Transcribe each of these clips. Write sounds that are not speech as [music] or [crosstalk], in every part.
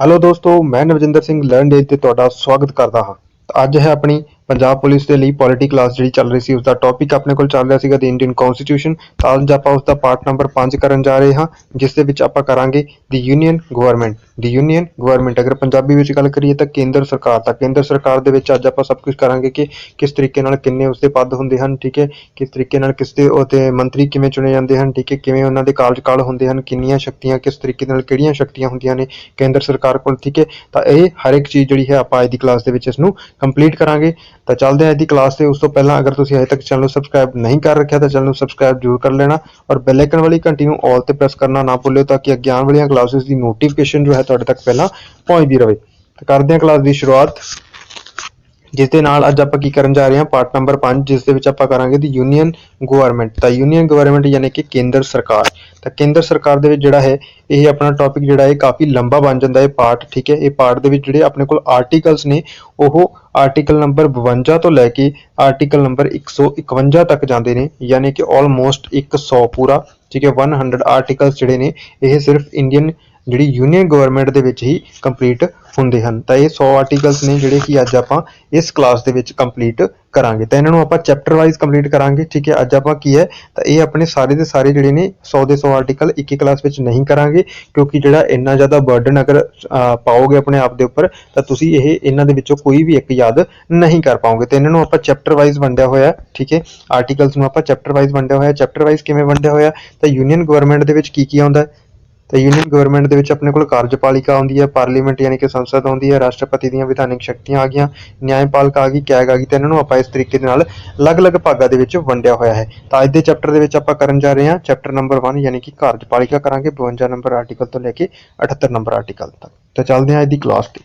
Hello ਦੋਸਤੋ, ਮੈਂ ਨਵਜਿੰਦਰ Singh learn ਡੇ ਤੇ ਤੁਹਾਡਾ ਸਵਾਗਤ ਕਰਦਾ ਹਾਂ। ਅੱਜ ਹੈ ਆਪਣੀ ਪੰਜਾਬ ਪੁਲਿਸ ਦੇ ਲਈ ਪੋਲਿਟੀ ਕਲਾਸ ਜਿਹੜੀ ਚੱਲ ਰਹੀ ਸੀ ਉਸ ਦਾ ਟੌਪਿਕ ਆਪਣੇ ਕੋਲ ਚੱਲ ਰਿਹਾ ਸੀਗਾ ਦੀ ਇੰਡੀਅਨ ਕਨਸਟੀਟਿਊਸ਼ਨ ਤਾਂ ਅੱਜ ਆਪਾਂ ਉਸ ਦਾ ਪਾਰਟ ਨੰਬਰ 5 ਕਰਨ ਜਾ ਰਹੇ ਹਾਂ, ਜਿਸ ਦੇ ਵਿੱਚ ਆਪਾਂ ਕਰਾਂਗੇ ਦੀ ਯੂਨੀਅਨ ਗਵਰਨਮੈਂਟ ਦੀ ਯੂਨੀਅਨ ਗਵਰਨਮੈਂਟ ਅਗਰ ਪੰਜਾਬੀ ਵਿੱਚ ਗੱਲ ਕਰੀਏ ਤਾਂ ਕੇਂਦਰ ਸਰਕਾਰ, ਤਾਂ ਕੇਂਦਰ ਸਰਕਾਰ ਦੇ ਵਿੱਚ ਅੱਜ ਆਪਾਂ ਸਭ ਕੁਝ ਕਰਾਂਗੇ ਕਿ ਕਿਸ ਤਰੀਕੇ ਨਾਲ ਕਿੰਨੇ ਉਸਦੇ ਪਦ ਹੁੰਦੇ ਹਨ, ਠੀਕ ਹੈ? ਕਿਸ ਤਰੀਕੇ ਨਾਲ ਕਿਸ ਦੇ ਉਹਤੇ ਮੰਤਰੀ ਕਿਵੇਂ ਚੁਣੇ ਜਾਂਦੇ ਹਨ, ਠੀਕ ਹੈ? ਕਿਵੇਂ ਉਹਨਾਂ ਦੇ ਕਾਰਜਕਾਲ ਹੁੰਦੇ ਹਨ, ਕਿੰਨੀਆਂ ਸ਼ਕਤੀਆਂ, ਕਿਸ ਤਰੀਕੇ ਨਾਲ ਕਿਹੜੀਆਂ ਸ਼ਕਤੀਆਂ ਹੁੰਦੀਆਂ ਨੇ ਕੇਂਦਰ ਸਰਕਾਰ ਕੋਲ, ਠੀਕ ਹੈ? ਤਾਂ ਇਹ ਹਰ ਇੱਕ ਚੀਜ਼ ਜਿਹੜੀ ਹੈ, ਆਪਾਂ ਅੱਜ ਦੀ ਕਲਾਸ ਦੇ ਵਿੱਚ ਇਸ ਨੂੰ ਕੰਪਲੀਟ ਕਰਾਂਗੇ। ਤਾਂ ਚੱਲਦੇ ਹਾਂ ਅੱਜ ਦੀ ਕਲਾਸ ਤੇ। ਉਸ ਤੋਂ ਪਹਿਲਾਂ ਅਗਰ ਤੁਸੀਂ ਹਜੇ ਤੱਕ ਚੈਨਲ ਨੂੰ ਸਬਸਕ੍ਰਾਈਬ ਨਹੀਂ ਕਰ ਰੱਖਿਆ, ਤਾਂ ਚੈਨਲ ਨੂੰ ਸਬਸਕ੍ਰਾਈਬ ਜ਼ਰੂਰ ਕਰ ਲੈਣਾ ਔਰ ਬੈਲ ਆਈਕਨ ਵਾਲੀ ਘੰਟੀ ਨੂੰ ਆਲ ਤੇ ਪ੍ਰੈਸ ਕਰਨਾ ਨਾ ਭੁੱਲਿਓ ਤਾਂ ਕਿ ਅੱਗੇ ਆਉਣ ਵਾਲੀਆਂ ਕਲਾਸਿਸ ਦੀ ਨੋਟੀਫਿਕੇਸ਼ਨ ਜੋ ਹੈ ਤੁਹਾਡੇ ਤੱਕ ਪਹਿਲਾਂ ਪਹੁੰਚਦੀ ਰਹੇ। ਤਾਂ ਕਰਦੇ ਹਾਂ ਕਲਾਸ ਦੀ ਸ਼ੁਰੂਆਤ। ਜਿਸ ਦੇ ਨਾਲ ਅੱਜ ਆਪਾਂ ਕੀ ਕਰਨ ਜਾ ਰਹੇ ਹਾਂ ਪਾਰਟ ਨੰਬਰ 5 ਜਿਸ ਦੇ ਵਿੱਚ ਆਪਾਂ ਕਰਾਂਗੇ ਦੀ ਯੂਨੀਅਨ ਗਵਰਨਮੈਂਟ ਤਾਂ ਯੂਨੀਅਨ ਗਵਰਨਮੈਂਟ ਯਾਨੀ ਕਿ ਕੇਂਦਰ ਸਰਕਾਰ। ਤਾਂ ਕੇਂਦਰ ਸਰਕਾਰ ਦੇ ਵਿੱਚ ਜਿਹੜਾ ਹੈ, ਇਹ ਆਪਣਾ ਟੌਪਿਕ ਜਿਹੜਾ ਹੈ ਕਾਫੀ ਲੰਬਾ ਬਣ ਜਾਂਦਾ ਹੈ ਪਾਰਟ ਠੀਕ ਹੈ? ਇਹ ਪਾਰਟ ਦੇ ਵਿੱਚ ਜਿਹੜੇ ਆਪਣੇ ਕੋਲ ਆਰਟੀਕਲਸ ਨੇ, ਉਹ ਆਰਟੀਕਲ ਨੰਬਰ 52 ਤੋਂ ਲੈ ਕੇ ਆਰਟੀਕਲ ਨੰਬਰ 151 ਤੱਕ ਜਾਂਦੇ ਨੇ, ਯਾਨੀ ਕਿ ਆਲਮੋਸਟ 100 ਪੂਰਾ, ਠੀਕ ਹੈ? 100 ਆਰਟੀਕਲਸ ਜਿਹੜੇ ਨੇ, ਇਹ ਸਿਰਫ ਇੰਡੀਅਨ ਜਿਹੜੀ ਯੂਨੀਅਨ ਗਵਰਨਮੈਂਟ ਦੇ ਵਿੱਚ ਹੀ ਕੰਪਲੀਟ ਹੁੰਦੇ ਹਨ। ਤਾਂ ਇਹ 100 ਆਰਟੀਕਲਸ ਨੇ ਜਿਹੜੇ ਕਿ ਅੱਜ ਆਪਾਂ ਇਸ ਕਲਾਸ ਦੇ ਵਿੱਚ ਕੰਪਲੀਟ ਕਰਾਂਗੇ। ਤਾਂ ਇਹਨਾਂ ਨੂੰ ਆਪਾਂ ਚੈਪਟਰ ਵਾਈਜ਼ ਕੰਪਲੀਟ ਕਰਾਂਗੇ, ਠੀਕ ਹੈ? ਅੱਜ ਆਪਾਂ ਕੀ ਹੈ? ਤਾਂ ਇਹ ਆਪਣੇ ਸਾਰੇ ਦੇ ਸਾਰੇ ਜਿਹੜੇ ਨੇ 100 ਦੇ 100 ਆਰਟੀਕਲ ਇੱਕ ਹੀ ਕਲਾਸ ਵਿੱਚ ਨਹੀਂ ਕਰਾਂਗੇ, ਕਿਉਂਕਿ ਜਿਹੜਾ ਇੰਨਾ ਜ਼ਿਆਦਾ ਬਰਡਨ ਅਗਰ ਪਾਓਗੇ ਆਪਣੇ ਆਪ ਦੇ ਉੱਪਰ, ਤਾਂ ਤੁਸੀਂ ਇਹ ਇਹਨਾਂ ਦੇ ਵਿੱਚੋਂ ਕੋਈ ਵੀ ਇੱਕ ਯਾਦ ਨਹੀਂ ਕਰ ਪਾਓਗੇ। ਤੇ ਇਹਨਾਂ ਨੂੰ ਆਪਾਂ ਚੈਪਟਰ ਵਾਈਜ਼ ਵੰਡਿਆ ਹੋਇਆ, ਠੀਕ ਹੈ? ਆਰਟੀਕਲਸ ਨੂੰ ਆਪਾਂ ਚੈਪਟਰ ਵਾਈਜ਼ ਵੰਡਿਆ ਹੋਇਆ। ਚੈਪਟਰ ਵਾਈਜ਼ ਕਿਵੇਂ ਵੰਡਿਆ ਹੋਇਆ? ਤਾਂ ਯੂਨੀਅਨ ਗਵਰਨਮੈਂਟ ਦੇ ਵਿੱਚ ਕੀ ਕੀ ਆਉਂਦਾ ਤਾਂ ਯੂਨੀਅਨ ਗਵਰਨਮੈਂਟ ਦੇ ਵਿੱਚ ਆਪਣੇ ਕੋਲ ਕਾਰਜਪਾਲਿਕਾ ਆਉਂਦੀ ਹੈ ਪਾਰਲੀਮੈਂਟ ਯਾਨੀ ਕਿ ਸੰਸਦ ਆਉਂਦੀ ਹੈ, ਰਾਸ਼ਟਰਪਤੀ ਦੀਆਂ ਵਿਧਾਨਿਕ ਸ਼ਕਤੀਆਂ ਆ ਗਈਆਂ, ਨਿਆਂਪਾਲਿਕਾ ਆ ਗਈ, ਕੈਗ ਆ ਗਈ ਤੇ ਇਹਨਾਂ ਨੂੰ ਆਪਾਂ ਇਸ ਤਰੀਕੇ ਦੇ ਨਾਲ ਅਲੱਗ-ਅਲੱਗ ਭਾਗਾਂ ਦੇ ਵਿੱਚ ਵੰਡਿਆ ਹੋਇਆ ਹੈ। ਤਾਂ ਅੱਜ ਦੇ ਚੈਪਟਰ ਦੇ ਵਿੱਚ ਆਪਾਂ ਕਰਨ ਜਾ ਰਹੇ ਹਾਂ ਚੈਪਟਰ ਨੰਬਰ 1 ਯਾਨੀ ਕਿ ਕਾਰਜਪਾਲਿਕਾ ਕਰਾਂਗੇ 52 ਨੰਬਰ ਆਰਟੀਕਲ ਤੋਂ ਲੈ ਕੇ 78 ਨੰਬਰ ਆਰਟੀਕਲ ਤੱਕ। ਤਾਂ ਚੱਲਦੇ ਹਾਂ ਅੱਜ ਦੀ ਕਲਾਸ ਤੇ।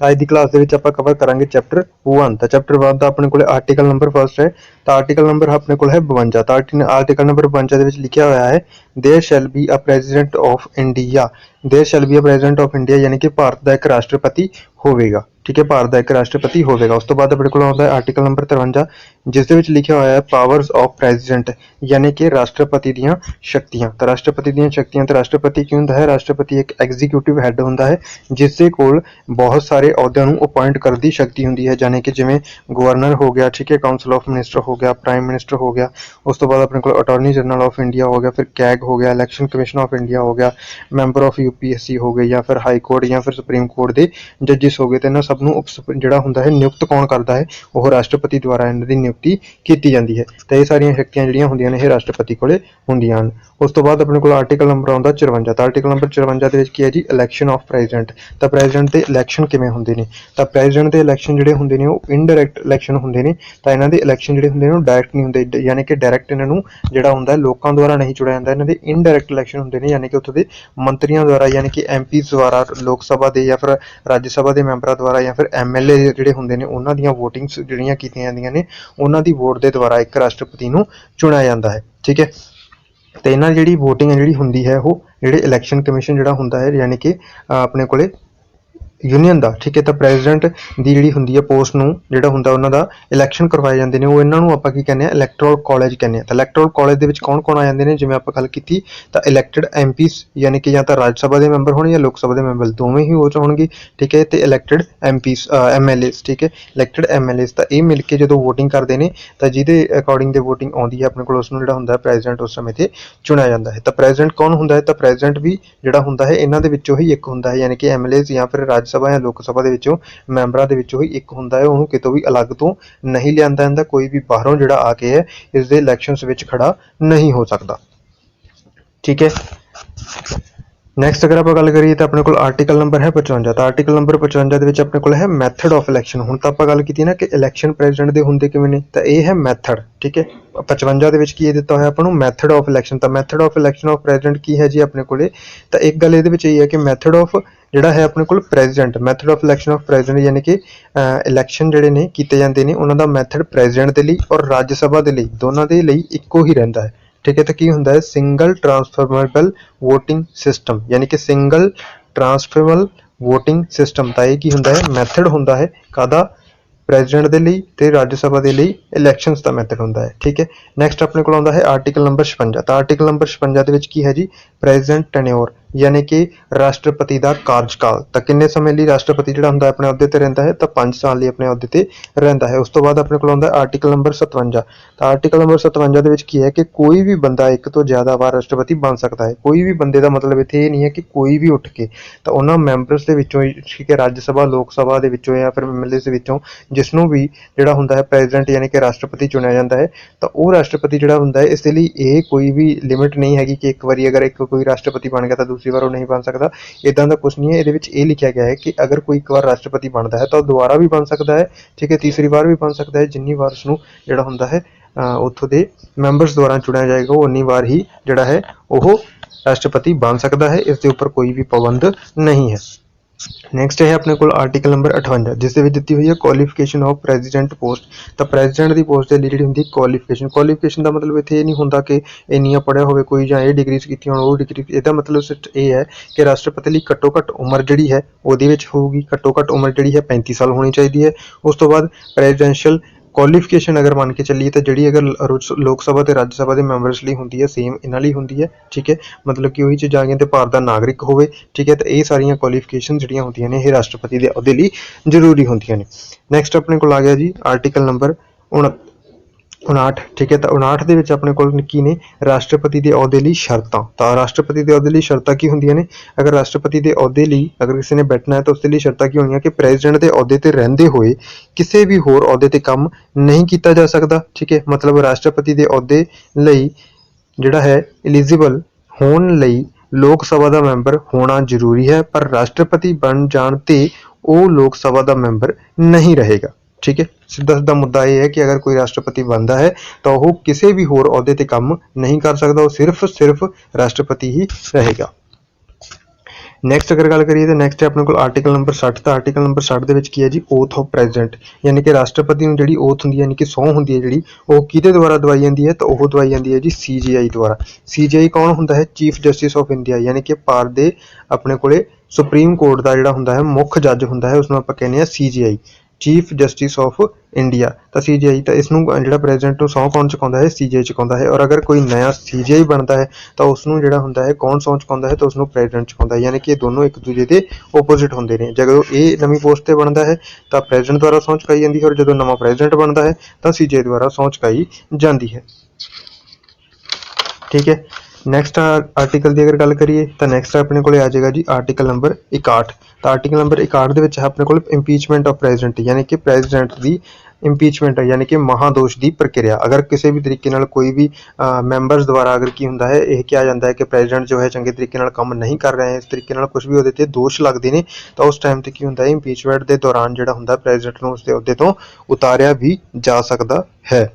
ਤਾਂ ਅੱਜ ਦੀ ਕਲਾਸ ਦੇ ਵਿੱਚ ਆਪਾਂ ਕਵਰ ਕਰਾਂਗੇ ਚੈਪਟਰ 1 ਤਾਂ ਚੈਪਟਰ 1 ਦਾ ਆਪਣੇ ਕੋਲ ਆਰਟੀਕਲ ਨੰਬਰ ਫਰਸਟ ਹੈ ਤਾਂ ਆਰਟੀਕਲ ਨੰਬਰ ਆਪਣੇ ਕੋਲ ਹੈ 52 ਤਾਂ ਆਰਟੀਕਲ ਨੰਬਰ 52 ਦੇ ਵਿੱਚ ਲਿਖਿਆ ਹੋਇਆ ਹੈ there shall be a President of India there shall be a President of India ਯਾਨੀ ਕਿ ਭਾਰਤ ਦਾ ਇੱਕ ਰਾਸ਼ਟਰਪਤੀ ਹੋਵੇਗਾ ਠੀਕ ਹੈ ਭਾਰਤ ਦਾ ਇੱਕ ਰਾਸ਼ਟਰਪਤੀ ਹੋਵੇਗਾ ਉਸ ਤੋਂ ਬਾਅਦ ਆਪਣੇ ਕੋਲ ਆਉਂਦਾ ਹੈ ਆਰਟੀਕਲ ਨੰਬਰ 53 ਜਿਸ ਦੇ ਵਿੱਚ ਲਿਖਿਆ ਹੋਇਆ ਹੈ ਪਾਵਰਸ ਆਫ ਪ੍ਰੈਜ਼ੀਡੈਂਟ ਯਾਨੀ ਕਿ ਰਾਸ਼ਟਰਪਤੀ ਦੀਆਂ ਸ਼ਕਤੀਆਂ। ਤਾਂ ਰਾਸ਼ਟਰਪਤੀ ਦੀਆਂ ਸ਼ਕਤੀਆਂ ਤਾਂ ਰਾਸ਼ਟਰਪਤੀ ਕੀ ਹੁੰਦਾ ਹੈ? ਰਾਸ਼ਟਰਪਤੀ ਇੱਕ ਐਗਜ਼ੀਕਿਊਟਿਵ ਹੈੱਡ ਹੁੰਦਾ ਹੈ ਜਿਸ ਦੇ ਕੋਲ ਬਹੁਤ ਸਾਰੇ ਅਹੁਦਿਆਂ ਨੂੰ ਅਪਾਇੰਟ ਕਰਨ ਦੀ ਸ਼ਕਤੀ ਹੁੰਦੀ ਹੈ। ਜਾਨੀ ਕਿ ਜਿਵੇਂ ਗਵਰਨਰ ਹੋ ਗਿਆ, ਠੀਕ ਹੈ ਕਾਉਂਸਲ ਆਫ ਮਿਨਿਸਟਰ ਹੋ ਗਿਆ ਪ੍ਰਾਈਮ ਮਿਨਿਸਟਰ ਹੋ ਗਿਆ, ਉਸ ਤੋਂ ਬਾਅਦ ਆਪਣੇ ਕੋਲ ਅਟਾਰਨੀ ਜਨਰਲ ਆਫ ਇੰਡੀਆ ਹੋ ਗਿਆ, ਫਿਰ ਕੈਗ ਹੋ ਗਿਆ ਇਲੈਕਸ਼ਨ ਕਮਿਸ਼ਨ ਆਫ ਇੰਡੀਆ ਹੋ ਗਿਆ ਮੈਂਬਰ ਆਫ ਯੂਪੀਐਸਸੀ ਹੋ ਗਏ ਜਾਂ ਫਿਰ ਹਾਈ ਕੋਰਟ ਜਾਂ ਫਿਰ ਸੁਪਰੀਮ ਕੋਰਟ ਦੇ ਜੱਜਿਸ ਹੋ ਗਏ। ਤੇ ਇਹਨਾਂ ਸਭ ਨੂੰ ਉਪ ਜਿਹੜਾ ਹੁੰਦਾ ਹੈ, ਨਿਯੁਕਤ ਕੌਣ ਕਰਦਾ ਹੈ? ਉਹ ਰਾਸ਼ਟਰਪਤੀ ਦੁਆਰਾ, ਇਹਨਾਂ ਦੀ ਨਿਯੁਕਤੀ ਕੀਤੀ ਜਾਂਦੀ ਹੈ। ਤਾਂ ਇਹ ਸਾਰੀਆਂ ਸ਼ਕਤੀਆਂ ਜਿਹੜੀਆਂ ਹੁੰਦੀਆਂ ਨੇ, ਇਹ ਰਾਸ਼ਟਰਪਤੀ ਕੋਲੇ ਹੁੰਦੀਆਂ ਹਨ। ਉਸ ਤੋਂ ਬਾਅਦ ਆਪਣੇ ਕੋਲ ਆਰਟੀਕਲ ਨੰਬਰ ਆਉਂਦਾ 54 ਤਾਂ ਆਰਟੀਕਲ ਨੰਬਰ 54 ਦੇ ਵਿੱਚ ਕੀ ਹੈ ਜੀ? ਇਲੈਕਸ਼ਨ ਆਫ ਪ੍ਰੈਜ਼ੀਡੈਂਟ ਤਾਂ ਪ੍ਰੈਜ਼ੀਡੈਂਟ ਦੇ ਇਲੈਕਸ਼ਨ ਕਿਵੇਂ ਹੁੰਦੇ ਨੇ? ਤਾਂ ਪ੍ਰੈਜ਼ੀਡੈਂਟ ਦੇ ਇਲੈਕਸ਼ਨ ਜਿਹੜੇ ਹੁੰਦੇ ਨੇ, ਉਹ ਇਨਡਾਇਰੈਕਟ ਇਲੈਕਸ਼ਨ ਹੁੰਦੇ ਨੇ। ਤਾਂ ਇਹਨਾਂ ਦੇ ਇਲੈਕਸ਼ਨ ਜਿਹੜੇ ਹੁੰਦੇ ਨੇ, ਉਹ ਡਾਇਰੈਕਟ ਨਹੀਂ ਹੁੰਦੇ। ਯਾਨੀ ਕਿ ਡਾਇਰੈਕਟ ਇਹਨਾਂ ਨੂੰ ਜਿਹੜਾ ਹੁੰਦਾ ਲੋਕਾਂ ਦੁਆਰਾ ਨਹੀਂ ਚੁਣਿਆ ਜਾਂਦਾ। ਇਹਨਾਂ ਦੇ ਇਨਡਾਇਰੈਕਟ ਇਲੈਕਸ਼ਨ ਹੁੰਦੇ ਨੇ, ਯਾਨੀ ਕਿ ਉੱਥੋਂ ਦੇ ਮੰਤਰੀਆਂ ਦੁਆਰਾ, ਯਾਨੀ ਕਿ ਐਮਪੀਜ਼ ਦੁਆਰਾ, ਲੋਕ ਸਭਾ ਦੇ ਜਾਂ ਫਿਰ ਰਾਜ ਸਭਾ ਦੇ ਮੈਂਬਰਾਂ ਦੁਆਰਾ ਜਾਂ ਫਿਰ ਐਮਐਲਏ ਜਿਹੜੇ ਹੁੰਦੇ ਨੇ, ਉਹਨਾਂ ਦੀਆਂ ਵੋਟਿੰਗਸ ਜਿਹੜੀਆਂ ਕੀਤੀਆਂ ਜਾਂਦੀਆਂ ਨੇ ਉਹਨਾਂ ਦੀ ਵੋਟ ਦੇ ਦੁਆਰਾ ਇੱਕ ਰਾਸ਼ਟਰਪਤੀ ਨੂੰ ਚੁਣਿਆ ਜਾਂਦਾ ਹੈ ਠੀਕ ਹੈ? ਤੇ ਇਹਨਾਂ ਜਿਹੜੀ VOTING ਹੈ ਜਿਹੜੀ ਹੁੰਦੀ ਹੈ ਉਹ ਜਿਹੜੇ ਇਲੈਕਸ਼ਨ ਕਮਿਸ਼ਨ ਜਿਹੜਾ ਹੁੰਦਾ ਹੈ ਯਾਨੀ ਕਿ ਅਹ, ਆਪਣੇ ਕੋਲੇ ਯੂਨੀਅਨ ਦਾ, ਠੀਕ ਹੈ? ਤਾਂ ਪ੍ਰੈਜ਼ੀਡੈਂਟ ਦੀ ਜਿਹੜੀ ਹੁੰਦੀ ਹੈ ਪੋਸਟ ਨੂੰ, ਜਿਹੜਾ ਹੁੰਦਾ ਉਹਨਾਂ ਦਾ ਇਲੈਕਸ਼ਨ ਕਰਵਾਏ ਜਾਂਦੇ ਨੇ, ਉਹ ਇਹਨਾਂ ਨੂੰ ਆਪਾਂ ਕੀ ਕਹਿੰਦੇ ਆ ਇਲੈਕਟੋਰਲ ਕਾਲਜ ਕਹਿੰਦੇ ਆ ਤਾਂ ਇਲੈਕਟੋਰਲ ਕਾਲਜ ਦੇ ਵਿੱਚ ਕੌਣ-ਕੌਣ ਆ ਜਾਂਦੇ ਨੇ? ਜਿਵੇਂ ਆਪਾਂ ਗੱਲ ਕੀਤੀ, ਤਾਂ ਇਲੈਕਟਡ ਐਮਪੀਸ ਯਾਨੀ ਕਿ ਜਾਂ ਤਾਂ ਰਾਜ ਸਭਾ ਦੇ ਮੈਂਬਰ ਹੋਣ ਜਾਂ ਲੋਕ ਸਭਾ ਦੇ ਮੈਂਬਰ ਦੋਵੇਂ ਹੀ ਹੋ ਚ ਹੋਣਗੇ, ਠੀਕ ਹੈ? ਤੇ ਇਲੈਕਟਡ ਐਮਪੀਸ ਐਮਐਲਏਸ ਠੀਕ ਹੈ? ਇਲੈਕਟਡ ਐਮਐਲਏਸ ਤਾਂ ਇਹ ਮਿਲ ਕੇ ਜਦੋਂ VOTING ਕਰਦੇ ਨੇ, ਤਾਂ ਜਿਹਦੇ ਅਕੋਰਡਿੰਗ ਦੇ VOTING ਆਉਂਦੀ ਹੈ, ਆਪਣੇ ਕੋਲ ਉਸ ਨੂੰ ਜਿਹੜਾ ਹੁੰਦਾ ਹੈ ਪ੍ਰੈਜ਼ੀਡੈਂਟ ਉਸ ਸਮੇਂ ਤੇ ਚੁਣਿਆ ਜਾਂਦਾ ਹੈ। ਤਾਂ ਪ੍ਰੈਜ਼ੀਡੈਂਟ ਕੌਣ ਹੁੰਦਾ ਹੈ? ਤਾਂ ਪ੍ਰੈਜ਼ੀਡੈਂਟ ਵੀ ਜਿਹੜਾ ਹੁੰਦਾ ਹੈ, ਇਹਨਾਂ ਦੇ ਵਿੱਚੋਂ ਹੀ ਇੱਕ ਹੁੰਦਾ ਹੈ, ਯਾਨੀ ਕਿ ਐਮਐਲਏਸ ਜਾਂ ਫਿਰ ਰਾਜ ਸਭਾ ਜਾਂ ਲੋਕ ਸਭਾ ਦੇ ਵਿੱਚੋਂ ਮੈਂਬਰਾਂ ਦੇ ਵਿੱਚੋਂ ਹੀ ਇੱਕ ਹੁੰਦਾ ਹੈ, ਉਹਨੂੰ ਕਿਤੋਂ ਵੀ ਅਲੱਗ ਤੋਂ ਨਹੀਂ ਲਿਆਂਦਾ ਜਾਂਦਾ, ਕੋਈ ਵੀ ਬਾਹਰੋਂ ਜਿਹੜਾ ਆ ਕੇ ਹੈ ਇਸ ਦੇ ਇਲੈਕਸ਼ਨਸ ਵਿੱਚ ਖੜਾ ਨਹੀਂ ਹੋ ਸਕਦਾ। ਠੀਕ ਹੈ। ਨੈਕਸਟ ਅਗਰ ਆਪਾਂ ਗੱਲ ਕਰੀਏ ਤਾਂ ਆਪਣੇ ਕੋਲ ਆਰਟੀਕਲ ਨੰਬਰ ਹੈ 55 ਤਾਂ ਆਰਟੀਕਲ ਨੰਬਰ 55 ਦੇ ਵਿੱਚ ਆਪਣੇ ਕੋਲ ਹੈ ਮੈਥਡ ਆਫ ਇਲੈਕਸ਼ਨ ਹੁਣ ਤਾਂ ਆਪਾਂ ਗੱਲ ਕੀਤੀ ਨਾ ਕਿ ਇਲੈਕਸ਼ਨ ਪ੍ਰੈਜ਼ੀਡੈਂਟ ਦੇ ਹੁੰਦੇ ਕਿਵੇਂ ਨੇ, ਤਾਂ ਇਹ ਹੈ ਮੈਥਡ ਠੀਕ ਹੈ? 55 ਦੇ ਵਿੱਚ ਕੀ ਇਹ ਦਿੱਤਾ ਹੋਇਆ ਆਪਾਂ ਨੂੰ? ਮੈਥਡ ਆਫ ਇਲੈਕਸ਼ਨ ਤਾਂ method of election of president ਕੀ ਹੈ ਜੀ ਆਪਣੇ ਕੋਲੇ? ਤਾਂ ਇੱਕ ਗੱਲ ਇਹਦੇ ਵਿੱਚ ਇਹ ਹੈ ਕਿ ਮੈਥਡ ਆਫ ਜਿਹੜਾ ਹੈ ਆਪਣੇ ਕੋਲ president method of election of president ਯਾਨੀ ਕਿ ਇਲੈਕਸ਼ਨ ਜਿਹੜੇ ਨੇ ਕੀਤੇ ਜਾਂਦੇ ਨੇ, ਉਹਨਾਂ ਦਾ ਮੈਥਡ ਪ੍ਰੈਜ਼ੀਡੈਂਟ ਦੇ ਲਈ ਔਰ ਰਾਜ ਸਭਾ ਦੇ ਲਈ, ਦੋਨਾਂ ਦੇ ਲਈ ਇੱਕੋ ਹੀ ਰਹਿੰਦਾ ਹੈ। ਠੀਕ ਹੈ, ਤਾਂ ਕੀ ਹੁੰਦਾ ਹੈ? ਸਿੰਗਲ ਟਰਾਂਸਫਰਮੇਬਲ VOTING ਸਿਸਟਮ ਯਾਨੀ ਕਿ ਸਿੰਗਲ ਟਰਾਂਸਫਰਮੇਬਲ VOTING ਸਿਸਟਮ ਤਾਂ ਇਹ ਕੀ ਹੁੰਦਾ ਹੈ? ਮੈਥਡ ਹੁੰਦਾ ਹੈ। ਕਾਦਾ ਪ੍ਰੈਜ਼ੀਡੈਂਟ ਦੇ ਲਈ ਤੇ ਰਾਜ ਸਭਾ ਦੇ ਲਈ ਇਲੈਕਸ਼ਨਸ ਦਾ ਮੈਥਡ ਹੁੰਦਾ ਹੈ। ਠੀਕ ਹੈ। ਨੈਕਸਟ ਆਪਣੇ ਕੋਲ ਆਉਂਦਾ ਹੈ ਆਰਟੀਕਲ ਨੰਬਰ 56 ਤਾਂ ਆਰਟੀਕਲ ਨੰਬਰ 56 ਦੇ ਵਿੱਚ ਕੀ ਹੈ ਜੀ? ਪ੍ਰੈਜ਼ੀਡੈਂਟ ਟੈਨਿਓਰ ਯਾਨੀ ਕਿ ਰਾਸ਼ਟਰਪਤੀ ਦਾ ਕਾਰਜਕਾਲ। ਤਾਂ ਕਿੰਨੇ ਸਮੇਂ ਲਈ ਰਾਸ਼ਟਰਪਤੀ ਜਿਹੜਾ ਹੁੰਦਾ ਆਪਣੇ ਅਹੁਦੇ ਤੇ ਰਹਿੰਦਾ ਹੈ? ਤਾਂ 5 ਸਾਲ ਲਈ ਆਪਣੇ ਅਹੁਦੇ ਤੇ ਰਹਿੰਦਾ ਹੈ। ਉਸ ਤੋਂ ਬਾਅਦ ਆਪਣੇ ਕੋਲ ਆਉਂਦਾ ਆਰਟੀਕਲ ਨੰਬਰ 57 ਤਾਂ ਆਰਟੀਕਲ ਨੰਬਰ 57 ਦੇ ਵਿੱਚ ਕੀ ਹੈ ਕਿ ਕੋਈ ਵੀ ਬੰਦਾ ਇੱਕ ਤੋਂ ਜ਼ਿਆਦਾ ਵਾਰ ਰਾਸ਼ਟਰਪਤੀ ਬਣ ਸਕਦਾ ਹੈ। ਕੋਈ ਵੀ ਬੰਦੇ ਦਾ ਮਤਲਬ ਇੱਥੇ ਇਹ ਨਹੀਂ ਹੈ ਕਿ ਕੋਈ ਵੀ ਉੱਠ ਕੇ। ਤਾਂ ਉਹਨਾਂ ਮੈਂਬਰਸ ਦੇ ਵਿੱਚੋਂ ਹੀ, ਠੀਕ ਹੈ ਰਾਜ ਸਭਾ ਲੋਕ ਸਭਾ ਦੇ ਵਿੱਚੋਂ ਜਾਂ ਫਿਰ ਐਮਐਲਏ ਦੇ ਵਿੱਚੋਂ ਜਿਸ ਨੂੰ ਵੀ ਜਿਹੜਾ ਹੁੰਦਾ ਹੈ ਪ੍ਰੈਜ਼ੀਡੈਂਟ ਯਾਨੀ ਕਿ ਰਾਸ਼ਟਰਪਤੀ ਚੁਣਿਆ ਜਾਂਦਾ ਹੈ ਤਾਂ ਉਹ ਰਾਸ਼ਟਰਪਤੀ ਜਿਹੜਾ ਹੁੰਦਾ ਹੈ ਇਸ ਦੇ ਲਈ ਇਹ ਕੋਈ ਵੀ ਲਿਮਿਟ ਨਹੀਂ ਹੈਗੀ ਕਿ ਇੱਕ ਵਾਰੀ ਅਗਰ ਇੱਕ ਕੋਈ ਰਾਸ਼ਟਰਪਤੀ ਬਣ ਗਿਆ ਤਾਂ ਦੂਸਰੀ ਵਾਰ ਉਹ ਨਹੀਂ ਬਣ ਸਕਦਾ। ਇਦਾਂ ਦਾ ਕੁਝ ਨਹੀਂ ਹੈ। ਇਹਦੇ ਵਿੱਚ ਇਹ ਲਿਖਿਆ ਗਿਆ ਹੈ ਕਿ ਅਗਰ ਕੋਈ ਇੱਕ ਵਾਰ ਰਾਸ਼ਟਰਪਤੀ ਬਣਦਾ ਹੈ ਤਾਂ ਉਹ ਦੁਬਾਰਾ ਵੀ ਬਣ ਸਕਦਾ ਹੈ। ਠੀਕ ਹੈ, ਤੀਸਰੀ ਵਾਰ ਵੀ ਬਣ ਸਕਦਾ ਹੈ। ਜਿੰਨੀ ਵਾਰ ਉਸਨੂੰ ਜਿਹੜਾ ਹੁੰਦਾ ਹੈ, ਅਹ ਉੱਥੋਂ ਦੇ ਮੈਂਬਰਸ ਦੁਆਰਾ ਚੁਣਿਆ ਜਾਏਗਾ, ਉਹ ਉਨੀ ਵਾਰ ਹੀ ਜਿਹੜਾ ਹੈ ਉਹ ਰਾਸ਼ਟਰਪਤੀ ਬਣ ਸਕਦਾ ਹੈ। ਇਸ ਦੇ ਉੱਪਰ ਕੋਈ ਵੀ ਪਾਬੰਦ ਨਹੀਂ ਹੈ। ਨੈਕਸਟ ਹੈ ਆਪਣੇ ਕੋਲ ਆਰਟੀਕਲ ਨੰਬਰ 58 ਜਿਸ ਦੇ ਵਿੱਚ ਦਿੱਤੀ ਹੋਈ ਹੈ ਕੁਆਲੀਫਿਕੇਸ਼ਨ ਆਫ ਪ੍ਰੈਜ਼ੀਡੈਂਟ ਪੋਸਟ ਤਾਂ ਪ੍ਰੈਜ਼ੀਡੈਂਟ ਦੀ ਪੋਸਟ ਦੇ ਲਈ ਜਿਹੜੀ ਹੁੰਦੀ ਕੁਆਲੀਫਿਕੇਸ਼ਨ ਕੁਆਲੀਫਿਕੇਸ਼ਨ ਦਾ ਮਤਲਬ ਇੱਥੇ ਇਹ ਨਹੀਂ ਹੁੰਦਾ ਕਿ ਇੰਨੀਆਂ ਪੜ੍ਹਿਆ ਹੋਵੇ ਕੋਈ ਜਾਂ ਇਹ ਡਿਗਰੀਜ਼ ਕੀਤੀਆਂ ਹੋਣ, ਉਹ ਡਿਗਰੀ ਇਹਦਾ ਮਤਲਬ ਸਿਰਫ ਇਹ ਹੈ ਕਿ ਰਾਸ਼ਟਰਪਤੀ ਲਈ ਘੱਟੋ ਘੱਟ ਉਮਰ ਜਿਹੜੀ ਹੈ ਉਹਦੇ ਵਿੱਚ ਹੋਊਗੀ। ਘੱਟੋ ਘੱਟ ਉਮਰ ਜਿਹੜੀ ਹੈ 35 ਸਾਲ ਹੋਣੀ ਚਾਹੀਦੀ ਹੈ। ਉਸ ਤੋਂ ਬਾਅਦ ਪ੍ਰੈਜ਼ੀਡੈਂਸ਼ੀਅਲ ਕੁਆਲੀਫਿਕੇਸ਼ਨ ਅਗਰ ਮੰਨ ਕੇ ਚੱਲੀਏ ਤਾਂ ਜਿਹੜੀ ਅਗਰ ਰੋਜ਼, ਲੋਕ ਸਭਾ ਤੇ ਰਾਜ ਸਭਾ ਦੇ ਮੈਂਬਰਸ ਲਈ ਹੁੰਦੀ ਹੈ ਸੇਮ ਇਹਨਾਂ ਲਈ ਹੁੰਦੀ ਹੈ, ਠੀਕ ਹੈ? ਮਤਲਬ ਕਿ ਉਹੀ ਚੀਜ਼ਾਂ ਆ ਗਈਆਂ ਤੇ ਭਾਰਤ ਦਾ ਨਾਗਰਿਕ ਹੋਵੇ, ਠੀਕ ਹੈ? ਤਾਂ ਇਹ ਸਾਰੀਆਂ ਕੁਆਲੀਫਿਕੇਸ਼ਨ ਜਿਹੜੀਆਂ ਹੁੰਦੀਆਂ ਨੇ, ਇਹ ਰਾਸ਼ਟਰਪਤੀ ਦੇ ਅਹੁਦੇ ਲਈ ਜ਼ਰੂਰੀ ਹੁੰਦੀਆਂ ਨੇ। ਨੈਕਸਟ ਆਪਣੇ ਕੋਲ ਆ ਗਿਆ ਜੀ ਆਰਟੀਕਲ ਨੰਬਰ 59 ਠੀਕ ਹੈ, ਤਾਂ 59 ਦੇ ਵਿੱਚ ਆਪਣੇ ਕੋਲ ਕੀ ਨੇ? ਰਾਸ਼ਟਰਪਤੀ ਦੇ ਅਹੁਦੇ ਲਈ ਸ਼ਰਤਾਂ। ਤਾਂ ਰਾਸ਼ਟਰਪਤੀ ਦੇ ਅਹੁਦੇ ਲਈ ਸ਼ਰਤਾਂ ਕੀ ਹੁੰਦੀਆਂ ਨੇ? ਅਗਰ ਰਾਸ਼ਟਰਪਤੀ ਦੇ ਅਹੁਦੇ ਲਈ ਅਗਰ ਕਿਸੇ ਨੇ ਬੈਠਣਾ ਹੈ ਤਾਂ ਉਸ ਦੇ ਲਈ ਸ਼ਰਤਾਂ ਕੀ ਹੋਣੀਆਂ? ਕਿ ਪ੍ਰੈਜ਼ੀਡੈਂਟ ਦੇ ਅਹੁਦੇ ਤੇ ਰਹਿੰਦੇ ਹੋਏ ਕਿਸੇ ਵੀ ਹੋਰ ਅਹੁਦੇ ਤੇ ਕੰਮ ਨਹੀਂ ਕੀਤਾ ਜਾ ਸਕਦਾ, ਠੀਕ ਹੈ? ਮਤਲਬ ਰਾਸ਼ਟਰਪਤੀ ਦੇ ਅਹੁਦੇ ਲਈ ਜਿਹੜਾ ਹੈ ਐਲੀਜੀਬਲ ਹੋਣ ਲਈ ਲੋਕ ਸਭਾ ਦਾ ਮੈਂਬਰ ਹੋਣਾ ਜ਼ਰੂਰੀ ਹੈ, ਪਰ ਰਾਸ਼ਟਰਪਤੀ ਬਣ ਜਾਣ ਤੇ ਉਹ ਲੋਕ ਸਭਾ ਦਾ ਮੈਂਬਰ ਨਹੀਂ ਰਹੇਗਾ। ਠੀਕ ਹੈ? ਸਿੱਧਾ ਸਿੱਧਾ ਮੁੱਦਾ ਇਹ ਹੈ ਕਿ ਅਗਰ ਕੋਈ ਰਾਸ਼ਟਰਪਤੀ ਬਣਦਾ ਹੈ, ਤਾਂ ਉਹ ਕਿਸੇ ਵੀ ਹੋਰ ਅਹੁਦੇ ਤੇ ਕੰਮ ਨਹੀਂ ਕਰ ਸਕਦਾ, ਉਹ ਸਿਰਫ ਸਿਰਫ ਰਾਸ਼ਟਰਪਤੀ ਹੀ ਰਹੇਗਾ। ਨੈਕਸਟ ਅਗਰ ਗੱਲ ਕਰੀਏ ਤਾਂ ਨੈਕਸਟ ਹੈ ਆਪਣੇ ਕੋਲ ਆਰਟੀਕਲ ਨੰਬਰ 60 ਤਾਂ ਆਰਟੀਕਲ ਨੰਬਰ 60 ਦੇ ਵਿੱਚ ਕੀ ਹੈ ਜੀ? ਓਥ ਆਫ ਪ੍ਰੈਜ਼ੀਡੈਂਟ ਯਾਨੀ ਕਿ ਰਾਸ਼ਟਰਪਤੀ ਨੂੰ ਜਿਹੜੀ ਓਥ ਹੁੰਦੀ ਹੈ, ਯਾਨੀ ਕਿ ਸਹੁੰ ਹੁੰਦੀ ਹੈ ਜਿਹੜੀ, ਉਹ ਕਿਹਦੇ ਦੁਆਰਾ ਦਵਾਈ ਜਾਂਦੀ ਹੈ? ਤਾਂ ਉਹ ਦਵਾਈ ਜਾਂਦੀ ਹੈ ਜੀ ਸੀਜੀਆਈ ਦੁਆਰਾ। ਸੀਜੀਆਈ ਕੌਣ ਹੁੰਦਾ ਹੈ? ਚੀਫ ਜਸਟਿਸ ਆਫ ਇੰਡੀਆ ਯਾਨੀ ਕਿ ਭਾਰਤ ਦੇ ਆਪਣੇ ਕੋਲੇ ਸੁਪਰੀਮ ਕੋਰਟ ਦਾ ਜਿਹੜਾ ਹੁੰਦਾ ਹੈ, ਮੁੱਖ ਜੱਜ ਹੁੰਦਾ ਹੈ ਉਸ ਨੂੰ ਆਪਾਂ ਕਹਿੰਦੇ ਆ CJI chief justice of India ਤਾਂ ਸੀਜੀਆਈ ਤਾਂ ਇਸ ਨੂੰ ਜਿਹੜਾ ਪ੍ਰੈਜ਼ੀਡੈਂਟ ਨੂੰ ਸਹੁੰ ਕੌਣ ਚੁਕਾਉਂਦਾ ਹੈ ਸੀਜੀਆਈ ਚੁਕਾਉਂਦਾ ਹੈ। ਔਰ ਅਗਰ ਕੋਈ ਨਵਾਂ ਸੀਜੀਆਈ ਬਣਦਾ ਹੈ, ਤਾਂ ਉਸ ਨੂੰ ਜਿਹੜਾ ਹੁੰਦਾ ਹੈ, ਕੌਣ ਸਹੁੰ ਚੁਕਾਉਂਦਾ ਹੈ, ਤਾਂ ਉਸ ਨੂੰ ਪ੍ਰੈਜ਼ੀਡੈਂਟ ਚੁਕਾਉਂਦਾ ਹੈ। ਯਾਨੀ ਕਿ ਇਹ ਦੋਨੋਂ ਇੱਕ ਦੂਜੇ ਦੇ ਆਪੋਜ਼ਿਟ ਹੁੰਦੇ ਨੇ। ਜਦੋਂ ਇਹ ਨਵੀਂ ਪੋਸਟ ਤੇ ਬਣਦਾ ਹੈ, ਤਾਂ ਪ੍ਰੈਜ਼ੀਡੈਂਟ ਦੁਆਰਾ ਸਹੁੰ ਚੁਕਾਈ ਜਾਂਦੀ ਹੈ। ਔਰ ਜਦੋਂ ਨਵਾਂ ਪ੍ਰੈਜ਼ੀਡੈਂਟ ਬਣਦਾ ਹੈ, ਤਾਂ ਸੀਜੀਆਈ ਦੁਆਰਾ ਸਹੁੰ ਚੁਕਾਈ ਜਾਂਦੀ ਹੈ। ਠੀਕ ਹੈ? ਨੈਕਸਟ ਆਰਟੀਕਲ ਦੀ ਅਗਰ ਗੱਲ ਕਰੀਏ, ਤਾਂ ਨੈਕਸਟ ਆਪਣੇ ਕੋਲੇ ਆ ਜਾਏਗਾ ਜੀ ਆਰਟੀਕਲ ਨੰਬਰ 61 ਤਾਂ ਆਰਟੀਕਲ ਨੰਬਰ 61 ਦੇ ਵਿੱਚ ਹੈ ਆਪਣੇ ਕੋਲ ਇੰਪੀਚਮੈਂਟ ਆਫ ਪ੍ਰੈਜ਼ੀਡੈਂਟ ਯਾਨੀ ਕਿ ਪ੍ਰੈਜ਼ੀਡੈਂਟ ਦੀ ਇੰਪੀਚਮੈਂਟ ਹੈ ਯਾਨੀ ਕਿ ਮਹਾਦੋਸ਼ ਦੀ ਪ੍ਰਕਿਰਿਆ। ਅਗਰ ਕਿਸੇ ਵੀ ਤਰੀਕੇ ਨਾਲ ਕੋਈ ਵੀ ਮੈਂਬਰਸ ਦੁਆਰਾ ਅਗਰ ਕੀ ਹੁੰਦਾ ਹੈ, ਇਹ ਕਿਹਾ ਜਾਂਦਾ ਹੈ ਕਿ ਪ੍ਰੈਜ਼ੀਡੈਂਟ ਜੋ ਹੈ ਚੰਗੇ ਤਰੀਕੇ ਨਾਲ ਕੰਮ ਨਹੀਂ ਕਰ ਰਹੇ, ਇਸ ਤਰੀਕੇ ਨਾਲ ਕੁਝ ਵੀ ਉਹਦੇ ਤੇ ਦੋਸ਼ ਲੱਗਦੇ ਨੇ, ਤਾਂ ਉਸ ਟਾਈਮ ਤੇ ਕੀ ਹੁੰਦਾ ਹੈ ਇੰਪੀਚਮੈਂਟ ਦੇ ਦੌਰਾਨ ਜਿਹੜਾ ਹੁੰਦਾ ਪ੍ਰੈਜ਼ੀਡੈਂਟ ਨੂੰ ਉਸ ਦੇ ਅਹੁਦੇ ਤੋਂ ਉਤਾਰਿਆ ਵੀ ਜਾ ਸਕਦਾ ਹੈ।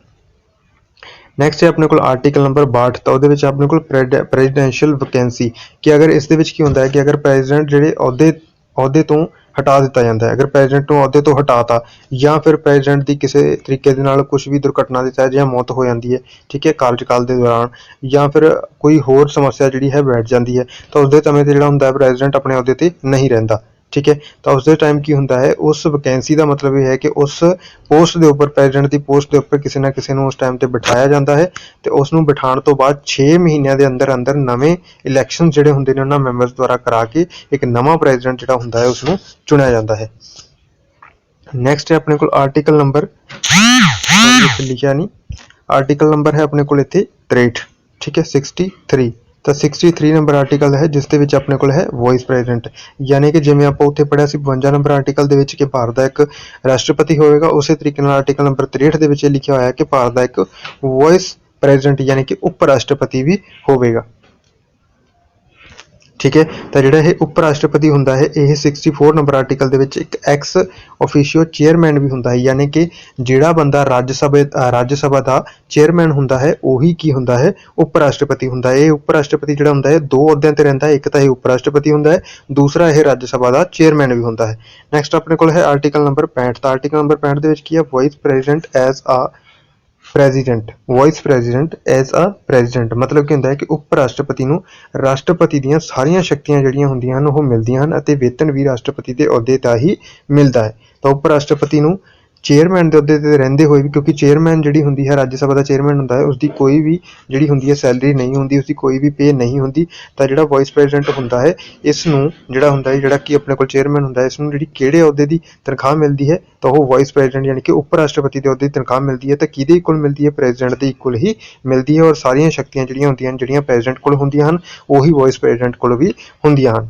ਨੈਕਸਟ ਹੈ ਆਪਣੇ ਕੋਲ ਆਰਟੀਕਲ ਨੰਬਰ 62 ਤਾਂ ਉਹਦੇ ਵਿੱਚ ਆਪਣੇ ਕੋਲ ਪ੍ਰੈਜ਼ੀਡੈਂਸ਼ੀਅਲ ਵੈਕੈਂਸੀ ਕਿ ਅਗਰ ਇਸ ਦੇ ਵਿੱਚ ਕੀ ਹੁੰਦਾ ਹੈ ਕਿ ਅਗਰ ਪ੍ਰੈਜ਼ੀਡੈਂਟ ਜਿਹੜੇ ਅਹੁਦੇ ਅਹੁਦੇ ਤੋਂ ਹਟਾ ਦਿੱਤਾ ਜਾਂਦਾ ਹੈ, ਅਗਰ ਪ੍ਰੈਜ਼ੀਡੈਂਟ ਨੂੰ ਅਹੁਦੇ ਤੋਂ ਹਟਾਤਾ ਜਾਂ ਫਿਰ ਪ੍ਰੈਜ਼ੀਡੈਂਟ ਦੀ ਕਿਸੇ ਤਰੀਕੇ ਦੇ ਨਾਲ ਕੁਝ ਵੀ ਦੁਰਘਟਨਾ ਦੇ ਤਹਿਤ ਜਾਂ ਮੌਤ ਹੋ ਜਾਂਦੀ ਹੈ, ਠੀਕ ਹੈ, ਕਾਰਜਕਾਲ ਦੇ ਦੌਰਾਨ ਜਾਂ ਫਿਰ ਕੋਈ ਹੋਰ ਸਮੱਸਿਆ ਜਿਹੜੀ ਹੈ ਬੈਠ ਜਾਂਦੀ ਹੈ, ਤਾਂ ਉਸ ਦੇ ਸਮੇਂ ਤੇ ਜਿਹੜਾ ਹੁੰਦਾ ਹੈ ਪ੍ਰੈਜ਼ੀਡੈਂਟ ਆਪਣੇ ਅਹੁਦੇ ਤੇ ਨਹੀਂ ਰਹਿੰਦਾ। ਠੀਕ ਹੈ? ਤਾਂ ਉਸ ਦੇ ਟਾਈਮ ਕੀ ਹੁੰਦਾ ਹੈ? ਉਸ ਵੈਕੈਂਸੀ ਦਾ ਮਤਲਬ ਇਹ ਹੈ ਕਿ ਉਸ ਪੋਸਟ ਦੇ ਉੱਪਰ ਪ੍ਰੈਜ਼ੀਡੈਂਟ ਦੀ ਪੋਸਟ ਦੇ ਉੱਪਰ ਕਿਸੇ ਨਾ ਕਿਸੇ ਨੂੰ ਉਸ ਟਾਈਮ ਤੇ ਬਿਠਾਇਆ ਜਾਂਦਾ ਹੈ ਤੇ ਉਸ ਨੂੰ ਬਿਠਾਉਣ ਤੋਂ ਬਾਅਦ 6 ਮਹੀਨਿਆਂ ਦੇ ਅੰਦਰ ਅੰਦਰ ਨਵੇਂ ਇਲੈਕਸ਼ਨ ਜਿਹੜੇ ਹੁੰਦੇ ਨੇ ਉਹਨਾਂ ਮੈਂਬਰਸ ਦੁਆਰਾ ਕਰਾ ਕੇ ਇੱਕ ਨਵਾਂ ਪ੍ਰੈਜ਼ੀਡੈਂਟ ਜਿਹੜਾ ਹੁੰਦਾ ਹੈ ਉਸ ਨੂੰ ਚੁਣਿਆ ਜਾਂਦਾ ਹੈ। ਨੈਕਸਟ ਹੈ ਆਪਣੇ ਕੋਲ ਆਰਟੀਕਲ ਨੰਬਰ [coughs] ਲਿਖਿਆ ਨਹੀਂ। ਆਰਟੀਕਲ ਨੰਬਰ ਹੈ ਆਪਣੇ ਕੋਲ ਇੱਥੇ 63 ਠੀਕ ਹੈ? 63 ਤਾਂ 63 ਨੰਬਰ ਆਰਟੀਕਲ ਹੈ, ਜਿਸ ਦੇ ਵਿੱਚ ਆਪਣੇ ਕੋਲ ਹੈ ਵਾਇਸ ਪ੍ਰੈਜ਼ੀਡੈਂਟ ਯਾਨੀ ਕਿ ਜਿਵੇਂ ਆਪਾਂ ਉੱਥੇ ਪੜਿਆ ਸੀ 52 ਨੰਬਰ ਆਰਟੀਕਲ ਦੇ ਵਿੱਚ ਕਿ ਭਾਰਤ ਦਾ ਇੱਕ ਰਾਸ਼ਟਰਪਤੀ ਹੋਵੇਗਾ, ਉਸੇ ਤਰੀਕੇ ਨਾਲ ਆਰਟੀਕਲ ਨੰਬਰ 63 ਦੇ ਵਿੱਚ ਇਹ ਲਿਖਿਆ ਹੋਇਆ ਹੈ ਕਿ ਭਾਰਤ ਦਾ ਇੱਕ ਵਾਇਸ ਪ੍ਰੈਜ਼ੀਡੈਂਟ ਯਾਨੀ ਕਿ ਉਪ ਰਾਸ਼ਟਰਪਤੀ ਵੀ ਹੋਵੇਗਾ। ਠੀਕ ਹੈ? ਤਾਂ ਜਿਹੜਾ ਇਹ ਉਪ ਰਾਸ਼ਟਰਪਤੀ ਹੁੰਦਾ ਹੈ, ਇਹ 64 ਨੰਬਰ ਆਰਟੀਕਲ ਦੇ ਵਿੱਚ ਇੱਕ ਐਕਸ ਅਫੀਸ਼ੀਓ ਚੇਅਰਮੈਨ ਵੀ ਹੁੰਦਾ ਹੈ, ਯਾਨੀ ਕਿ ਜਿਹੜਾ ਬੰਦਾ ਰਾਜ ਸਭਾ ਰਾਜ ਸਭਾ ਦਾ ਚੇਅਰਮੈਨ ਹੁੰਦਾ ਹੈ, ਉਹੀ ਕੀ ਹੁੰਦਾ ਹੈ? ਉਪ ਰਾਸ਼ਟਰਪਤੀ ਹੁੰਦਾ ਹੈ। ਇਹ ਉਪ ਰਾਸ਼ਟਰਪਤੀ ਜਿਹੜਾ ਹੁੰਦਾ ਹੈ, ਦੋ ਅਹੁਦਿਆਂ ਤੇ ਰਹਿੰਦਾ ਹੈ, ਇੱਕ ਤਾਂ ਇਹ ਉਪ ਰਾਸ਼ਟਰਪਤੀ ਹੁੰਦਾ ਹੈ, ਦੂਸਰਾ ਇਹ ਰਾਜ ਸਭਾ ਦਾ ਚੇਅਰਮੈਨ ਵੀ ਹੁੰਦਾ ਹੈ। ਨੈਕਸਟ ਆਪਣੇ ਕੋਲ ਹੈ ਆਰਟੀਕਲ ਨੰਬਰ 65 ਤਾਂ ਆਰਟੀਕਲ ਨੰਬਰ 65 ਦੇ ਵਿੱਚ ਕੀ ਹੈ? Vice president as a president vice president as a president ਮਤਲਬ ਕੀ ਹੁੰਦਾ ਹੈ ਕਿ ਉਪ ਰਾਸ਼ਟਰਪਤੀ ਨੂੰ ਰਾਸ਼ਟਰਪਤੀ ਦੀਆਂ ਸਾਰੀਆਂ ਸ਼ਕਤੀਆਂ ਜਿਹੜੀਆਂ ਹੁੰਦੀਆਂ ਹਨ, ਉਹ ਮਿਲਦੀਆਂ ਹਨ ਅਤੇ ਵੇਤਨ ਵੀ ਰਾਸ਼ਟਰਪਤੀ ਦੇ ਅਹੁਦੇ ਦਾ ਹੀ ਮਿਲਦਾ ਹੈ। ਤਾਂ ਉਪ ਰਾਸ਼ਟਰਪਤੀ ਨੂੰ ਚੇਅਰਮੈਨ ਦੇ ਅਹੁਦੇ ਤੇ ਰਹਿੰਦੇ ਹੋਏ ਵੀ, ਕਿਉਂਕਿ ਚੇਅਰਮੈਨ ਜਿਹੜੀ ਹੁੰਦੀ ਹੈ, ਰਾਜ ਸਭਾ ਦਾ ਚੇਅਰਮੈਨ ਹੁੰਦਾ ਹੈ ਉਸ ਦੀ ਕੋਈ ਵੀ ਜਿਹੜੀ ਹੁੰਦੀ ਹੈ ਸੈਲਰੀ ਨਹੀਂ ਹੁੰਦੀ ਉਸ ਦੀ ਕੋਈ ਵੀ ਪੇ ਨਹੀਂ ਹੁੰਦੀ, ਤਾਂ ਜਿਹੜਾ ਵਾਈਸ ਪ੍ਰੈਜ਼ੀਡੈਂਟ ਹੁੰਦਾ ਹੈ, ਇਸ ਨੂੰ ਜਿਹੜਾ ਹੁੰਦਾ ਹੈ, ਜਿਹੜਾ ਕਿ ਆਪਣੇ ਕੋਲ ਚੇਅਰਮੈਨ ਹੁੰਦਾ ਹੈ, ਇਸ ਨੂੰ ਜਿਹੜੀ ਕਿਹੜੇ ਅਹੁਦੇ ਦੀ ਤਨਖਾਹ ਮਿਲਦੀ ਹੈ, ਤਾਂ ਉਹ ਵਾਈਸ ਪ੍ਰੈਜ਼ੀਡੈਂਟ ਯਾਨੀ ਕਿ ਉਪ ਰਾਸ਼ਟਰਪਤੀ ਦੇ ਅਹੁਦੇ ਦੀ ਤਨਖਾਹ ਮਿਲਦੀ ਹੈ, ਤਾਂ ਕਿਹਦੇ ਇਕੁਅਲ ਮਿਲਦੀ ਹੈ? ਪ੍ਰੈਜ਼ੀਡੈਂਟ ਦੇ ਇਕੁਅਲ ਹੀ ਮਿਲਦੀ ਹੈ, ਔਰ ਸਾਰੀਆਂ ਸ਼ਕਤੀਆਂ ਜਿਹੜੀਆਂ ਹੁੰਦੀਆਂ ਹਨ, ਜਿਹੜੀਆਂ ਪ੍ਰੈਜ਼ੀਡੈਂਟ ਕੋਲ ਹੁੰਦੀਆਂ ਹਨ, ਉਹੀ ਵਾਈਸ ਪ੍ਰੈਜ਼ੀਡੈਂਟ ਕੋਲ ਵੀ ਹੁੰਦੀਆਂ ਹਨ।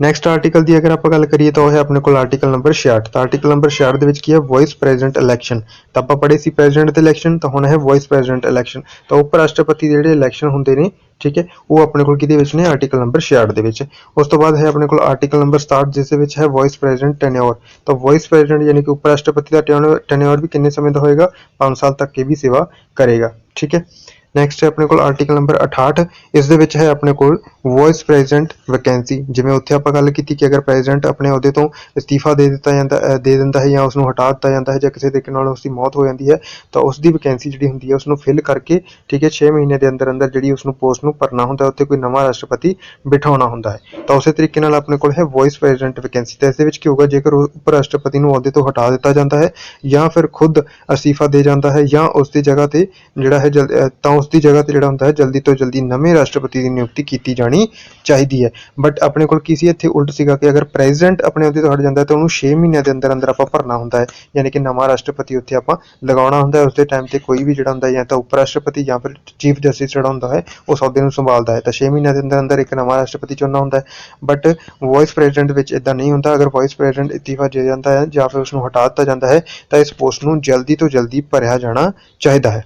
ਨੈਕਸਟ ਆਰਟੀਕਲ ਦੀ ਅਗਰ ਆਪਾਂ ਗੱਲ ਕਰੀਏ ਤਾਂ ਉਹ ਹੈ ਆਪਣੇ ਕੋਲ ਆਰਟੀਕਲ ਨੰਬਰ 66 ਤਾਂ ਆਰਟੀਕਲ ਨੰਬਰ 66 ਦੇ ਵਿੱਚ ਕੀ ਹੈ? ਵਾਈਸ ਪ੍ਰੈਜ਼ੀਡੈਂਟ ਇਲੈਕਸ਼ਨ ਤਾਂ ਆਪਾਂ ਪੜ੍ਹੇ ਸੀ ਪ੍ਰੈਜ਼ੀਡੈਂਟ ਦੇ ਇਲੈਕਸ਼ਨ ਤਾਂ ਹੁਣ ਹੈ ਵਾਈਸ ਪ੍ਰੈਜ਼ੀਡੈਂਟ ਇਲੈਕਸ਼ਨ ਤਾਂ ਉਪ ਰਾਸ਼ਟਰਪਤੀ ਦੇ ਜਿਹੜੇ ਇਲੈਕਸ਼ਨ ਹੁੰਦੇ ਨੇ, ਠੀਕ ਹੈ, ਉਹ ਆਪਣੇ ਕੋਲ ਕਿਹਦੇ ਵਿੱਚ ਨੇ? ਆਰਟੀਕਲ ਨੰਬਰ 66 ਦੇ ਵਿੱਚ। ਉਸ ਤੋਂ ਬਾਅਦ ਹੈ ਆਪਣੇ ਕੋਲ ਆਰਟੀਕਲ ਨੰਬਰ 67 ਜਿਸ ਦੇ ਵਿੱਚ ਹੈ ਵਾਈਸ ਪ੍ਰੈਜ਼ੀਡੈਂਟ ਟੈਨਿਓਰ ਤਾਂ ਵਾਈਸ ਪ੍ਰੈਜ਼ੀਡੈਂਟ ਯਾਨੀ ਕਿ ਉਪ ਰਾਸ਼ਟਰਪਤੀ ਦਾ ਟੈਨਿਓਰ ਵੀ ਕਿੰਨੇ ਸਮੇਂ ਦਾ ਹੋਏਗਾ? 5 ਸਾਲ ਤੱਕ ਇਹ ਵੀ ਸੇਵਾ ਕਰੇਗਾ, ਠੀਕ ਹੈ। ਨੈਕਸਟ ਹੈ ਆਪਣੇ ਕੋਲ ਆਰਟੀਕਲ ਨੰਬਰ 68 ਇਸ ਦੇ ਵਿੱਚ ਹੈ ਆਪਣੇ ਕੋਲ ਵਾਈਸ ਪ੍ਰੈਜ਼ੀਡੈਂਟ ਵੈਕੈਂਸੀ ਜਿਵੇਂ ਉੱਥੇ ਆਪਾਂ ਗੱਲ ਕੀਤੀ ਕਿ ਅਗਰ ਪ੍ਰੈਜ਼ੀਡੈਂਟ ਆਪਣੇ ਅਹੁਦੇ ਤੋਂ ਅਸਤੀਫਾ ਦੇ ਦਿੱਤਾ ਜਾਂਦਾ ਦੇ ਦਿੰਦਾ ਹੈ ਜਾਂ ਉਸ ਨੂੰ ਹਟਾ ਦਿੱਤਾ ਜਾਂਦਾ ਹੈ ਜਾਂ ਕਿਸੇ ਤਰੀਕੇ ਨਾਲ ਉਸ ਦੀ ਮੌਤ ਹੋ ਜਾਂਦੀ ਹੈ, ਤਾਂ ਉਸ ਦੀ ਵੈਕੈਂਸੀ ਜਿਹੜੀ ਹੁੰਦੀ ਹੈ ਉਸ ਨੂੰ ਫਿਲ ਕਰਕੇ ਠੀਕ ਹੈ 6 ਮਹੀਨੇ ਦੇ ਅੰਦਰ ਅੰਦਰ ਜਿਹੜੀ ਉਸ ਨੂੰ ਪੋਸਟ ਨੂੰ ਭਰਨਾ ਹੁੰਦਾ ਹੈ, ਉੱਥੇ ਕੋਈ ਨਵਾਂ ਰਾਸ਼ਟਰਪਤੀ ਬਿਠਾਉਣਾ ਹੁੰਦਾ ਹੈ। ਤਾਂ ਉਸੇ ਤਰੀਕੇ ਨਾਲ ਆਪਣੇ ਕੋਲ ਹੈ ਵਾਈਸ ਪ੍ਰੈਜ਼ੀਡੈਂਟ ਵੈਕੈਂਸੀ ਤਾਂ ਇਸ ਦੇ ਵਿੱਚ ਕੀ ਹੋਗਾ ਜੇਕਰ ਉਹ ਉਪ ਰਾਸ਼ਟਰਪਤੀ ਨੂੰ ਅਹੁਦੇ ਤੋਂ ਹਟਾ ਦਿੱਤਾ ਜਾਂਦਾ ਹੈ ਜਾਂ ਫਿਰ ਖੁਦ ਅਸਤੀਫਾ ਦੇ ਜਾਂਦਾ ਹੈ ਜਾਂ ਉਸ ਦੀ ਜਗ੍ਹਾ ਤੇ ਜਿਹੜਾ ਹੈ ਜਲ- ਤਾਂ ਉਸ ਦੀ ਜਗ੍ਹਾ ਤੇ ਜਿਹੜਾ ਹੁੰਦਾ ਹੈ, ਜਲਦੀ ਤੋਂ ਜਲਦੀ ਨਵੇਂ ਰਾਸ਼ਟਰਪਤੀ ਦੀ ਨਿਯੁਕਤੀ ਕੀਤੀ ਜਾਣੀ ਚਾਹੀਦੀ ਹੈ। ਬਟ ਆਪਣੇ ਕੋਲ ਕੀ ਸੀ? ਇੱਥੇ ਉਲਟ ਸੀਗਾ ਕਿ ਅਗਰ ਪ੍ਰੈਜ਼ੀਡੈਂਟ ਆਪਣੇ ਅਹੁਦੇ ਤੋਂ ਹਟ ਜਾਂਦਾ ਤਾਂ ਉਹਨੂੰ 6 ਮਹੀਨਿਆਂ ਦੇ ਅੰਦਰ ਅੰਦਰ ਆਪਾਂ ਭਰਨਾ ਹੁੰਦਾ ਹੈ। ਯਾਨੀ ਕਿ ਨਵਾਂ ਰਾਸ਼ਟਰਪਤੀ ਉੱਥੇ ਆਪਾਂ ਲਗਾਉਣਾ ਹੁੰਦਾ ਹੈ। ਉਸ ਦੇ ਟਾਈਮ ਤੇ ਕੋਈ ਵੀ ਜਿਹੜਾ ਹੁੰਦਾ ਜਾਂ ਤਾਂ ਉਪ ਰਾਸ਼ਟਰਪਤੀ ਜਾਂ ਫਿਰ ਚੀਫ ਜਸਟਿਸ ਜਿਹੜਾ ਹੁੰਦਾ ਹੈ ਉਸ ਅਹੁਦੇ ਨੂੰ ਸੰਭਾਲਦਾ ਹੈ। ਤਾਂ 6 ਮਹੀਨਿਆਂ ਦੇ ਅੰਦਰ ਅੰਦਰ ਇੱਕ ਨਵਾਂ ਰਾਸ਼ਟਰਪਤੀ ਚੁਣਨਾ ਹੁੰਦਾ ਹੈ। ਬਟ ਵਾਈਸ ਪ੍ਰੈਜ਼ੀਡੈਂਟ ਵਿੱਚ ਇਦਾਂ ਨਹੀਂ ਹੁੰਦਾ। ਅਗਰ ਵਾਈਸ ਪ੍ਰੈਜ਼ੀਡੈਂਟ ਇਸਤੀਫਾ ਦੇ ਜਾਂਦਾ ਹੈ ਜਾਂ ਫਿਰ ਉਸ ਨੂੰ ਹਟਾ ਦਿੱਤਾ ਜਾਂਦਾ ਹੈ, ਤਾਂ ਇਸ ਪੋਸਟ ਨੂੰ ਜਲਦੀ ਤੋਂ ਜਲਦੀ ਭਰਿਆ ਜਾਣਾ ਚਾਹੀਦਾ ਹੈ।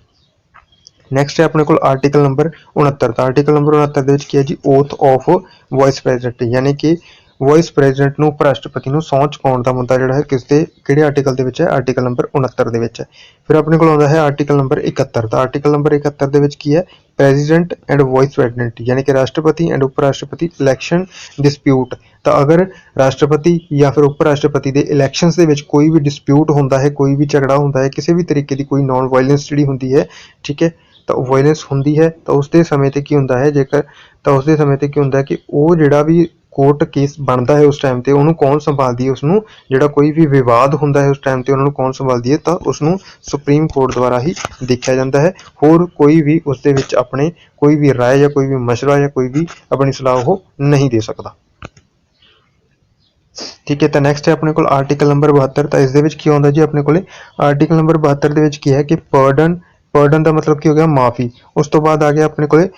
ਨੈਕਸਟ ਹੈ ਆਪਣੇ ਕੋਲ ਆਰਟੀਕਲ ਨੰਬਰ 69 ਤਾਂ ਆਰਟੀਕਲ ਨੰਬਰ 69 ਦੇ ਵਿੱਚ ਕੀ ਹੈ ਜੀ? ਓਥ ਆਫ ਵਾਈਸ ਪ੍ਰੈਜ਼ੀਡੈਂਟ ਯਾਨੀ ਕਿ ਵਾਈਸ ਪ੍ਰੈਜ਼ੀਡੈਂਟ ਨੂੰ ਉਪ ਰਾਸ਼ਟਰਪਤੀ ਨੂੰ ਸਹੁੰ ਚੁਕਾਉਣ ਦਾ ਮੁੱਦਾ ਜਿਹੜਾ ਹੈ ਕਿਸ ਦੇ, ਕਿਹੜੇ ਆਰਟੀਕਲ ਦੇ ਵਿੱਚ ਹੈ? ਆਰਟੀਕਲ ਨੰਬਰ 69 ਦੇ ਵਿੱਚ ਹੈ। ਫਿਰ ਆਪਣੇ ਕੋਲ ਆਉਂਦਾ ਹੈ ਆਰਟੀਕਲ ਨੰਬਰ 71 ਤਾਂ ਆਰਟੀਕਲ ਨੰਬਰ 71 ਦੇ ਵਿੱਚ ਕੀ ਹੈ? ਪ੍ਰੈਜ਼ੀਡੈਂਟ ਐਂਡ ਵਾਈਸ ਪ੍ਰੈਜ਼ੀਡੈਂਟ ਯਾਨੀ ਕਿ ਰਾਸ਼ਟਰਪਤੀ ਐਂਡ ਉਪ ਰਾਸ਼ਟਰਪਤੀ ਇਲੈਕਸ਼ਨ ਡਿਸਪਿਊਟ ਤਾਂ ਅਗਰ ਰਾਸ਼ਟਰਪਤੀ ਜਾਂ ਫਿਰ ਉਪ ਰਾਸ਼ਟਰਪਤੀ ਦੇ ਇਲੈਕਸ਼ਨਸ ਦੇ ਵਿੱਚ ਕੋਈ ਵੀ ਡਿਸਪਿਊਟ ਹੁੰਦਾ ਹੈ, ਕੋਈ ਵੀ ਝਗੜਾ ਹੁੰਦਾ ਹੈ, ਕਿਸੇ ਵੀ ਤਰੀਕੇ ਦੀ ਕੋਈ ਨਾਨ ਵਾਇਲੈਂਸ ਜਿਹੜੀ ਹੁੰਦੀ ਹੈ, ਠੀਕ ਹੈ ਤਾਂ ਵਾਇਲੈਂਸ ਹੁੰਦੀ ਹੈ ਤਾਂ ਉਸ ਦੇ ਸਮੇਂ ਤੇ ਕੀ ਹੁੰਦਾ ਹੈ ਜੇਕਰ ਤਾਂ ਉਸ ਦੇ ਸਮੇਂ ਤੇ ਕੀ ਹੁੰਦਾ ਹੈ ਕਿ ਉਹ ਜਿਹੜਾ ਵੀ ਕੋਰਟ ਕੇਸ ਬਣਦਾ ਹੈ ਉਸ ਟਾਈਮ ਤੇ ਉਹਨੂੰ ਕੌਣ ਸੰਭਾਲਦੀ ਹੈ ਉਸ ਨੂੰ ਜਿਹੜਾ ਕੋਈ ਵੀ ਵਿਵਾਦ ਹੁੰਦਾ ਹੈ ਉਸ ਟਾਈਮ ਤੇ ਉਹਨਾਂ ਨੂੰ ਕੌਣ ਸੰਭਾਲਦੀ ਹੈ ਤਾਂ ਉਸ ਨੂੰ ਸੁਪਰੀਮ ਕੋਰਟ ਦੁਆਰਾ ਹੀ ਦੇਖਿਆ ਜਾਂਦਾ ਹੈ ਹੋਰ ਕੋਈ ਵੀ ਉਸ ਦੇ ਵਿੱਚ ਆਪਣੇ ਕੋਈ ਵੀ رائے ਜਾਂ ਕੋਈ ਵੀ مشورہ ਜਾਂ ਕੋਈ ਵੀ ਆਪਣੀ ਸਲਾਹ ਉਹ ਨਹੀਂ ਦੇ ਸਕਦਾ ਠੀਕ ਹੈ ਤਾਂ ਨੈਕਸਟ ਹੈ ਆਪਣੇ ਕੋਲ ਆਰਟੀਕਲ ਨੰਬਰ 72 ਤਾਂ ਇਸ ਦੇ ਵਿੱਚ ਕੀ ਆਉਂਦਾ ਜੀ ਆਪਣੇ ਕੋਲੇ ਆਰਟੀਕਲ ਨੰਬਰ 72 ਦੇ ਵਿੱਚ ਕੀ ਹੈ ਕਿ ਪਰਡਨ ਪਰਡਨ ਦਾ ਮਤਲਬ ਕੀ ਹੋ ਗਿਆ? ਮਾਫੀ। ਉਸ ਤੋਂ ਬਾਅਦ ਆ ਗਿਆ ਆਪਣੇ ਕੋਲੇ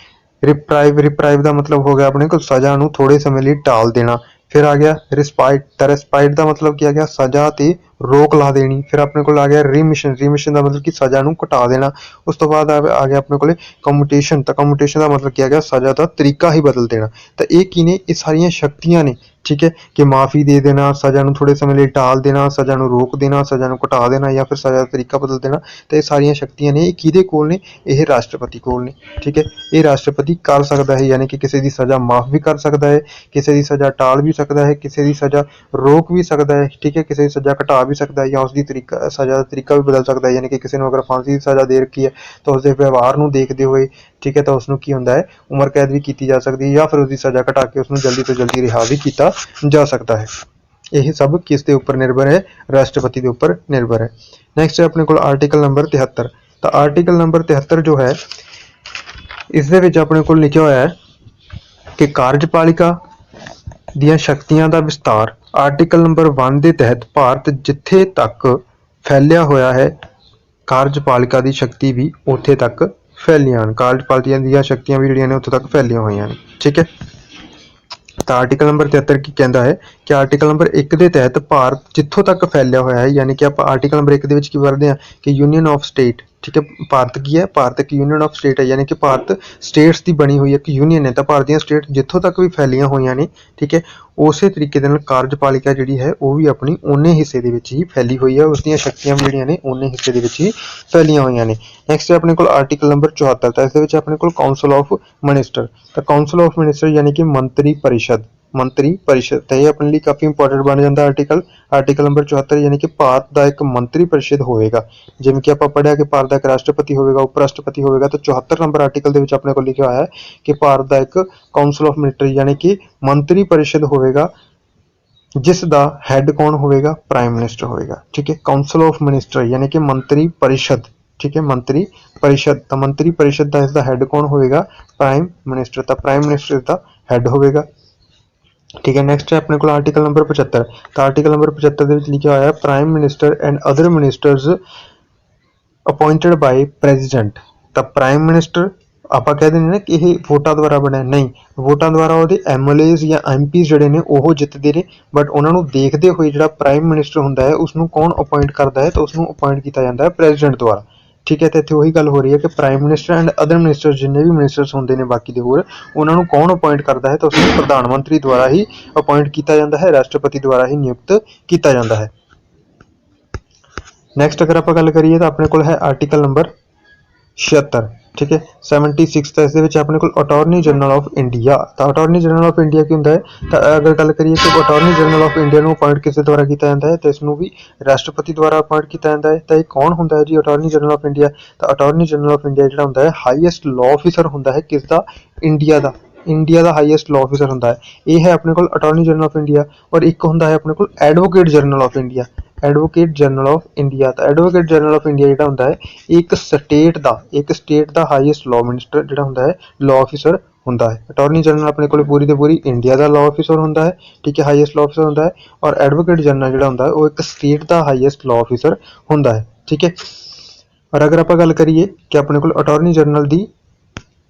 ਰਿਪਰਾਈਵ ਰਿਪਰਾਈਵ ਦਾ ਮਤਲਬ ਹੋ ਗਿਆ ਆਪਣੇ ਕੋਲ ਸਜ਼ਾ ਨੂੰ ਥੋੜੇ ਸਮੇਂ ਲਈ ਟਾਲ ਦੇਣਾ। ਫਿਰ ਆ ਗਿਆ ਰਿਸਪਾਈਟ ਤਾਂ ਰਿਸਪਾਈਟ ਦਾ ਮਤਲਬ ਕੀ ਆ ਗਿਆ? ਸਜ਼ਾ ਤੇ ਰੋਕ ਲਾ ਦੇਣੀ। ਫਿਰ ਆਪਣੇ ਕੋਲ ਆ ਗਿਆ ਰੀਮਿਸ਼ਨ ਰੀਮਿਸ਼ਨ ਦਾ ਮਤਲਬ ਕਿ ਸਜ਼ਾ ਨੂੰ ਘਟਾ ਦੇਣਾ। ਉਸ ਤੋਂ ਬਾਅਦ ਆ ਗਿਆ ਆਪਣੇ ਕੋਲੇ ਕਮਿਊਟੇਸ਼ਨ ਤਾਂ ਕਮਿਊਟੇਸ਼ਨ ਦਾ ਮਤਲਬ ਕੀ ਆ ਗਿਆ? ਸਜ਼ਾ ਦਾ ਤਰੀਕਾ ਹੀ ਬਦਲ ਦੇਣਾ। ਤਾਂ ਇਹ ਕੀ ਨੇ? ਇਹ ਸਾਰੀਆਂ ਸ਼ਕਤੀਆਂ ਨੇ। ਠੀਕ ਹੈ, ਕਿ ਮਾਫੀ ਦੇ ਦੇਣਾ, ਸਜ਼ਾ ਨੂੰ ਥੋੜੇ ਸਮੇਂ ਲਈ ਟਾਲ ਦੇਣਾ, ਸਜ਼ਾ ਨੂੰ ਰੋਕ ਦੇਣਾ, ਸਜ਼ਾ ਨੂੰ ਘਟਾ ਦੇਣਾ ਜਾਂ ਫਿਰ ਸਜ਼ਾ ਦਾ ਤਰੀਕਾ ਬਦਲ ਦੇਣਾ, ਤੇ ਇਹ ਸਾਰੀਆਂ ਸ਼ਕਤੀਆਂ ਨੇ, ਇਹ ਕਿਹਦੇ ਕੋਲ ਨੇ? ਇਹ ਰਾਸ਼ਟਰਪਤੀ ਕੋਲ ਨੇ, ਠੀਕ ਹੈ। ਇਹ ਰਾਸ਼ਟਰਪਤੀ ਕਰ ਸਕਦਾ ਹੈ, ਯਾਨੀ ਕਿ ਕਿਸੇ ਦੀ ਸਜ਼ਾ ਮਾਫ ਵੀ ਕਰ ਸਕਦਾ ਹੈ, ਕਿਸੇ ਦੀ ਸਜ਼ਾ ਟਾਲ ਵੀ ਸਕਦਾ ਹੈ, ਕਿਸੇ ਦੀ ਸਜ਼ਾ ਰੋਕ ਵੀ ਸਕਦਾ ਹੈ, ਠੀਕ ਹੈ। ਕਿਸੇ ਦੀ ਸਜ਼ਾ ਘਟਾ ਵੀ ਸਕਦਾ ਹੈ ਜਾਂ ਉਸ ਦੀ ਤਰੀਕਾ, ਸਜ਼ਾ ਦਾ ਤਰੀਕਾ ਵੀ ਬਦਲ ਸਕਦਾ ਹੈ, ਯਾਨੀ ਕਿ ਕਿਸੇ ਨੂੰ ਅਗਰ ਫਾਂਸੀ ਦੀ ਸਜ਼ਾ ਦੇ ਰੱਖੀ ਹੈ, ਤਾਂ ਉਸ ਦੇ ਵਿਵਹਾਰ ਨੂੰ ਦੇਖਦੇ ਹੋਏ, ਠੀਕ ਹੈ, ਤਾਂ ਉਸ ਨੂੰ ਕੀ ਹੁੰਦਾ ਹੈ? ਉਮਰ ਕੈਦ ਵੀ ਕੀਤੀ ਜਾ ਸਕਦੀ ਹੈ ਜਾਂ ਫਿਰ ਉਸ ਦੀ ਸਜ਼ਾ ਘਟਾ ਕੇ ਉਸ ਨੂੰ ਜਲਦੀ ਤੋਂ ਜਲਦੀ ਰਿਹਾ ਵੀ ਕੀਤਾ ਜਾ ਸਕਦਾ ਹੈ। ਇਹ ਸਭ ਕਿਸ ਦੇ ਉੱਪਰ ਨਿਰਭਰ ਹੈ? ਰਾਸ਼ਟਰਪਤੀ ਦੇ ਉੱਪਰ ਨਿਰਭਰ ਹੈ। ਨੈਕਸਟ ਹੈ ਆਪਣੇ ਕੋਲ ਆਰਟੀਕਲ ਨੰਬਰ 73 ਤਾਂ ਆਰਟੀਕਲ ਨੰਬਰ 73 ਜੋ ਹੈ, ਇਸ ਦੇ ਵਿੱਚ ਆਪਣੇ ਕੋਲ ਲਿਖਿਆ ਹੋਇਆ ਹੈ ਕਿ ਕਾਰਜਪਾਲਿਕਾ ਦੀਆਂ ਸ਼ਕਤੀਆਂ ਦਾ ਵਿਸਤਾਰ ਆਰਟੀਕਲ ਨੰਬਰ 1 ਦੇ ਤਹਿਤ ਭਾਰਤ ਜਿੱਥੇ ਤੱਕ ਫੈਲਿਆ ਹੋਇਆ ਹੈ, ਕਾਰਜਪਾਲਿਕਾ ਦੀ ਸ਼ਕਤੀ ਵੀ ਉੱਥੇ ਤੱਕ ਫੈਲੀਆਂ ਹਨ। ਕਾਰਜਪਾਲਿਕਾ ਦੀਆਂ ਸ਼ਕਤੀਆਂ ਵੀ ਜਿਹੜੀਆਂ ਨੇ ਉੱਥੇ ਤੱਕ ਫੈਲੀਆਂ ਹੋਈਆਂ ਨੇ। ਠੀਕ ਹੈ? ਤਾਂ ਆਰਟੀਕਲ ਨੰਬਰ 73 ਕੀ ਕਹਿੰਦਾ ਹੈ ਕਿ ਆਰਟੀਕਲ ਨੰਬਰ 1 ਦੇ ਤਹਿਤ ਭਾਰਤ ਜਿੱਥੋਂ ਤੱਕ ਫੈਲਿਆ ਹੋਇਆ ਹੈ, ਯਾਨੀ ਕਿ ਆਪਾਂ ਆਰਟੀਕਲ ਨੰਬਰ 1 ਦੇ ਵਿੱਚ ਕੀ ਵਰਦੇ ਹਾਂ ਕਿ ਯੂਨੀਅਨ ਆਫ ਸਟੇਟ ਠੀਕ ਹੈ, ਭਾਰਤ ਕੀ ਹੈ? ਭਾਰਤ ਇੱਕ ਯੂਨੀਅਨ ਆਫ ਸਟੇਟ ਹੈ, ਯਾਨੀ ਕਿ ਭਾਰਤ ਸਟੇਟਸ ਦੀ ਬਣੀ ਹੋਈ ਇੱਕ ਯੂਨੀਅਨ ਹੈ, ਤਾਂ ਭਾਰਤ ਦੀਆਂ ਸਟੇਟ ਜਿੱਥੋਂ ਤੱਕ ਵੀ ਫੈਲੀਆਂ ਹੋਈਆਂ ਨੇ, ਠੀਕ ਹੈ, ਉਸੇ ਤਰੀਕੇ ਦੇ ਨਾਲ ਕਾਰਜਪਾਲਿਕਾ ਜਿਹੜੀ ਹੈ, ਉਹ ਵੀ ਆਪਣੀ ਓਨੇ ਹਿੱਸੇ ਦੇ ਵਿੱਚ ਹੀ ਫੈਲੀ ਹੋਈ ਹੈ ਉਸ ਦੀਆਂ ਸ਼ਕਤੀਆਂ ਵੀ ਜਿਹੜੀਆਂ ਨੇ ਓਨੇ ਹਿੱਸੇ ਦੇ ਵਿੱਚ ਹੀ ਫੈਲੀਆਂ ਹੋਈਆਂ ਨੇ। ਨੈਕਸਟ ਹੈ ਆਪਣੇ ਕੋਲ ਆਰਟੀਕਲ ਨੰਬਰ 74 ਤਾਂ ਇਸ ਦੇ ਵਿੱਚ ਆਪਣੇ ਕੋਲ ਕਾਉਂਸਲ ਆਫ ਮਿਨਿਸਟਰ ਤਾਂ ਕਾਉਂਸਲ ਆਫ ਮਿਨਿਸਟਰ ਯਾਨੀ ਕਿ ਮੰਤਰੀ ਪਰਿਸ਼ਦ ਮੰਤਰੀ ਪਰਿਸ਼ਦ ਤਾਂ ਇਹ ਆਪਣੇ ਲਈ ਕਾਫੀ ਇੰਪੋਰਟੈਂਟ ਬਣ ਜਾਂਦਾ ਆਰਟੀਕਲ ਆਰਟੀਕਲ ਨੰਬਰ 74 ਯਾਨੀ ਕਿ ਭਾਰਤ ਦਾ ਇੱਕ ਮੰਤਰੀ ਪਰਿਸ਼ਦ ਹੋਵੇਗਾ। ਜਿਵੇਂ ਕਿ ਆਪਾਂ ਪੜਿਆ ਕਿ ਭਾਰਤ ਦਾ ਇੱਕ ਰਾਸ਼ਟਰਪਤੀ ਹੋਵੇਗਾ ਉਪ ਰਾਸ਼ਟਰਪਤੀ ਹੋਵੇਗਾ, ਤਾਂ 74 ਨੰਬਰ ਆਰਟੀਕਲ ਦੇ ਵਿੱਚ ਆਪਣੇ ਕੋਲ ਲਿਖਿਆ ਹੋਇਆ ਹੈ ਕਿ ਭਾਰਤ ਦਾ ਇੱਕ ਕਾਉਂਸਲ ਆਫ ਮਿਨਿਸਟਰ ਯਾਨੀ ਕਿ ਮੰਤਰੀ ਪਰਿਸ਼ਦ ਹੋਵੇਗਾ, ਜਿਸ ਦਾ ਹੈੱਡ ਕੌਣ ਹੋਵੇਗਾ? ਪ੍ਰਾਈਮ ਮਿਨਿਸਟਰ ਹੋਵੇਗਾ। ਠੀਕ ਹੈ ਕਾਉਂਸਲ ਆਫ ਮਿਨਿਸਟਰ ਯਾਨੀ ਕਿ ਮੰਤਰੀ ਪਰਿਸ਼ਦ। ਠੀਕ ਹੈ, ਮੰਤਰੀ ਪਰਿਸ਼ਦ। ਤਾਂ ਮੰਤਰੀ ਪਰਿਸ਼ਦ ਦਾ ਇਸ ਦਾ ਹੈੱਡ ਕੌਣ ਹੋਵੇਗਾ? ਪ੍ਰਾਈਮ ਮਿਨਿਸਟਰ ਤਾਂ ਪ੍ਰਾਈਮ ਮਿਨਿਸਟਰ ਦਾ ਹੈੱਡ ਹੋਵੇਗਾ। ਠੀਕ ਹੈ ਨੈਕਸਟ ਹੈ ਆਪਣੇ ਕੋਲ ਆਰਟੀਕਲ ਨੰਬਰ 75 ਤਾਂ ਆਰਟੀਕਲ ਨੰਬਰ 75 ਦੇ ਵਿੱਚ ਲਿਖਿਆ ਹੋਇਆ prime minister and other ministers appointed by president ਤਾਂ ਪ੍ਰਾਈਮ ਮਿਨਿਸਟਰ ਆਪਾਂ ਕਹਿ ਦਿੰਦੇ ਨੇ ਕਿ ਇਹ ਵੋਟਾਂ ਦੁਆਰਾ ਬਣਿਆ। ਨਹੀਂ, ਵੋਟਾਂ ਦੁਆਰਾ ਉਹਦੇ ਐਮਐਲਏਜ਼ ਜਾਂ ਐਮਪੀਜ਼ ਜਿਹੜੇ ਨੇ, ਉਹ ਜਿੱਤਦੇ ਨੇ। ਬਟ ਉਹਨਾਂ ਨੂੰ ਦੇਖਦੇ ਹੋਏ ਜਿਹੜਾ ਪ੍ਰਾਈਮ ਮਿਨਿਸਟਰ ਹੁੰਦਾ ਹੈ ਉਸ ਨੂੰ ਕੌਣ ਅਪਾਇੰਟ ਕਰਦਾ ਹੈ? ਤਾਂ ਉਸ ਨੂੰ ਅਪਾਇੰਟ ਕੀਤਾ ਜਾਂਦਾ ਹੈ ਪ੍ਰੈਜ਼ੀਡੈਂਟ ਦੁਆਰਾ। ਠੀਕ ਹੈ, ਤੇ ਇੱਥੇ ਉਹੀ ਗੱਲ ਹੋ ਰਹੀ ਹੈ ਕਿ prime minister and other minister ਜਿੰਨੇ ਵੀ ਮਿਨਿਸਟਰਸ ਹੁੰਦੇ ਨੇ ਬਾਕੀ ਦੇ ਹੋਰ, ਉਹਨਾਂ ਨੂੰ ਕੌਣ ਅਪਾਇੰਟ ਕਰਦਾ ਹੈ? ਤਾਂ ਉਸ ਨੂੰ ਪ੍ਰਧਾਨ ਮੰਤਰੀ ਦੁਆਰਾ ਹੀ ਅਪਾਇੰਟ ਕੀਤਾ ਜਾਂਦਾ ਹੈ, ਰਾਸ਼ਟਰਪਤੀ ਦੁਆਰਾ ਹੀ ਨਿਯੁਕਤ ਕੀਤਾ ਜਾਂਦਾ ਹੈ। ਨੈਕਸਟ ਅਗਰ ਆਪਾਂ ਗੱਲ ਕਰੀਏ ਤਾਂ ਆਪਣੇ ਕੋਲ ਹੈ ਆਰਟੀਕਲ ਨੰਬਰ 76 ਠੀਕ ਹੈ? 76 ਤਾਂ ਇਸ ਦੇ ਵਿੱਚ ਆਪਣੇ ਕੋਲ ਅਟਾਰਨੀ ਜਨਰਲ ਆਫ ਇੰਡੀਆ ਤਾਂ ਅਟਾਰਨੀ ਜਨਰਲ ਆਫ ਇੰਡੀਆ ਕੀ ਹੁੰਦਾ ਹੈ? ਤਾਂ ਅਗਰ ਗੱਲ ਕਰੀਏ ਕਿ ਅਟਾਰਨੀ ਜਨਰਲ ਆਫ ਇੰਡੀਆ ਨੂੰ ਅਪਾਇੰਟ ਕਿਸੇ ਦੁਆਰਾ ਕੀਤਾ ਜਾਂਦਾ ਹੈ, ਤਾਂ ਇਸ ਨੂੰ ਵੀ ਰਾਸ਼ਟਰਪਤੀ ਦੁਆਰਾ ਅਪਾਇੰਟ ਕੀਤਾ ਜਾਂਦਾ ਹੈ। ਤਾਂ ਇਹ ਕੌਣ ਹੁੰਦਾ ਹੈ ਜੀ? ਅਟਾਰਨੀ ਜਨਰਲ ਆਫ ਇੰਡੀਆ ਤਾਂ ਅਟਾਰਨੀ ਜਨਰਲ ਆਫ ਇੰਡੀਆ ਜਿਹੜਾ ਹੁੰਦਾ ਹੈ ਹਾਈਐਸਟ ਲਾਅ ਆਫੀਸਰ ਹੁੰਦਾ ਹੈ ਕਿਸ ਦਾ ਇੰਡੀਆ ਦਾ। ਇੰਡੀਆ ਦਾ ਹਾਈਐਸਟ ਲਾਅ ਆਫੀਸਰ ਹੁੰਦਾ ਹੈ। ਇਹ ਹੈ ਆਪਣੇ ਕੋਲ ਅਟਾਰਨੀ ਜਨਰਲ ਆਫ ਇੰਡੀਆ ਔਰ ਇੱਕ ਹੁੰਦਾ ਹੈ ਆਪਣੇ ਕੋਲ advocate general of India advocate general of India ਤਾਂ ਐਡਵੋਕੇਟ ਜਨਰਲ ਆਫ ਇੰਡੀਆ ਜਿਹੜਾ ਹੁੰਦਾ ਹੈ ਇਹ ਇੱਕ ਸਟੇਟ ਦਾ, ਇੱਕ ਸਟੇਟ ਦਾ ਹਾਈਐਸਟ ਲਾਅ ਮਿਨਿਸਟਰ ਜਿਹੜਾ ਹੁੰਦਾ ਹੈ ਲਾਅ ਆਫੀਸਰ ਹੁੰਦਾ ਹੈ। ਅਟਾਰਨੀ ਜਨਰਲ ਆਪਣੇ ਕੋਲ ਪੂਰੀ ਤੇ ਪੂਰੀ ਇੰਡੀਆ ਦਾ ਲਾਅ ਆਫੀਸਰ ਹੁੰਦਾ ਹੈ, ਠੀਕ ਹੈ ਹਾਈਐਸਟ ਲਾਅ ਆਫੀਸਰ ਹੁੰਦਾ ਹੈ ਔਰ ਐਡਵੋਕੇਟ ਜਨਰਲ ਜਿਹੜਾ ਹੁੰਦਾ ਹੈ, ਉਹ ਇੱਕ ਸਟੇਟ ਦਾ ਹਾਈਐਸਟ ਲਾਅ ਆਫੀਸਰ ਹੁੰਦਾ ਹੈ, ਠੀਕ ਹੈ। ਔਰ ਅਗਰ ਆਪਾਂ ਗੱਲ ਕਰੀਏ ਕਿ ਆਪਣੇ ਕੋਲ ਅਟਾਰਨੀ ਜਨਰਲ ਦੀ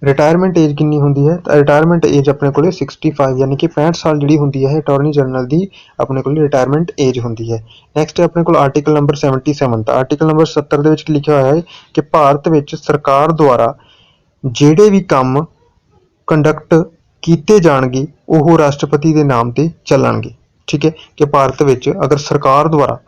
ਰਿਟਾਇਰਮੈਂਟ ਏਜ ਕਿੰਨੀ ਹੁੰਦੀ ਹੈ? ਤਾਂ ਰਿਟਾਇਰਮੈਂਟ ਏਜ ਆਪਣੇ ਕੋਲੇ 65 ਯਾਨੀ ਕਿ 65 ਸਾਲ ਜਿਹੜੀ ਹੁੰਦੀ ਹੈ ਅਟਾਰਨੀ ਜਨਰਲ ਦੀ ਆਪਣੇ ਕੋਲ ਰਿਟਾਇਰਮੈਂਟ ਏਜ ਹੁੰਦੀ ਹੈ। ਨੈਕਸਟ ਹੈ ਆਪਣੇ ਕੋਲ ਆਰਟੀਕਲ ਨੰਬਰ 77 ਤਾਂ ਆਰਟੀਕਲ ਨੰਬਰ 70 ਦੇ ਵਿੱਚ ਲਿਖਿਆ ਹੋਇਆ ਹੈ ਕਿ ਭਾਰਤ ਵਿੱਚ ਸਰਕਾਰ ਦੁਆਰਾ ਜਿਹੜੇ ਵੀ ਕੰਮ ਕੰਡਕਟ ਕੀਤੇ ਜਾਣਗੇ, ਉਹ ਰਾਸ਼ਟਰਪਤੀ ਦੇ ਨਾਮ ਤੇ ਚੱਲਣਗੇ। ਠੀਕ ਹੈ? ਕਿ ਭਾਰਤ ਵਿੱਚ ਅਗਰ ਸਰਕਾਰ ਦੁਆਰਾ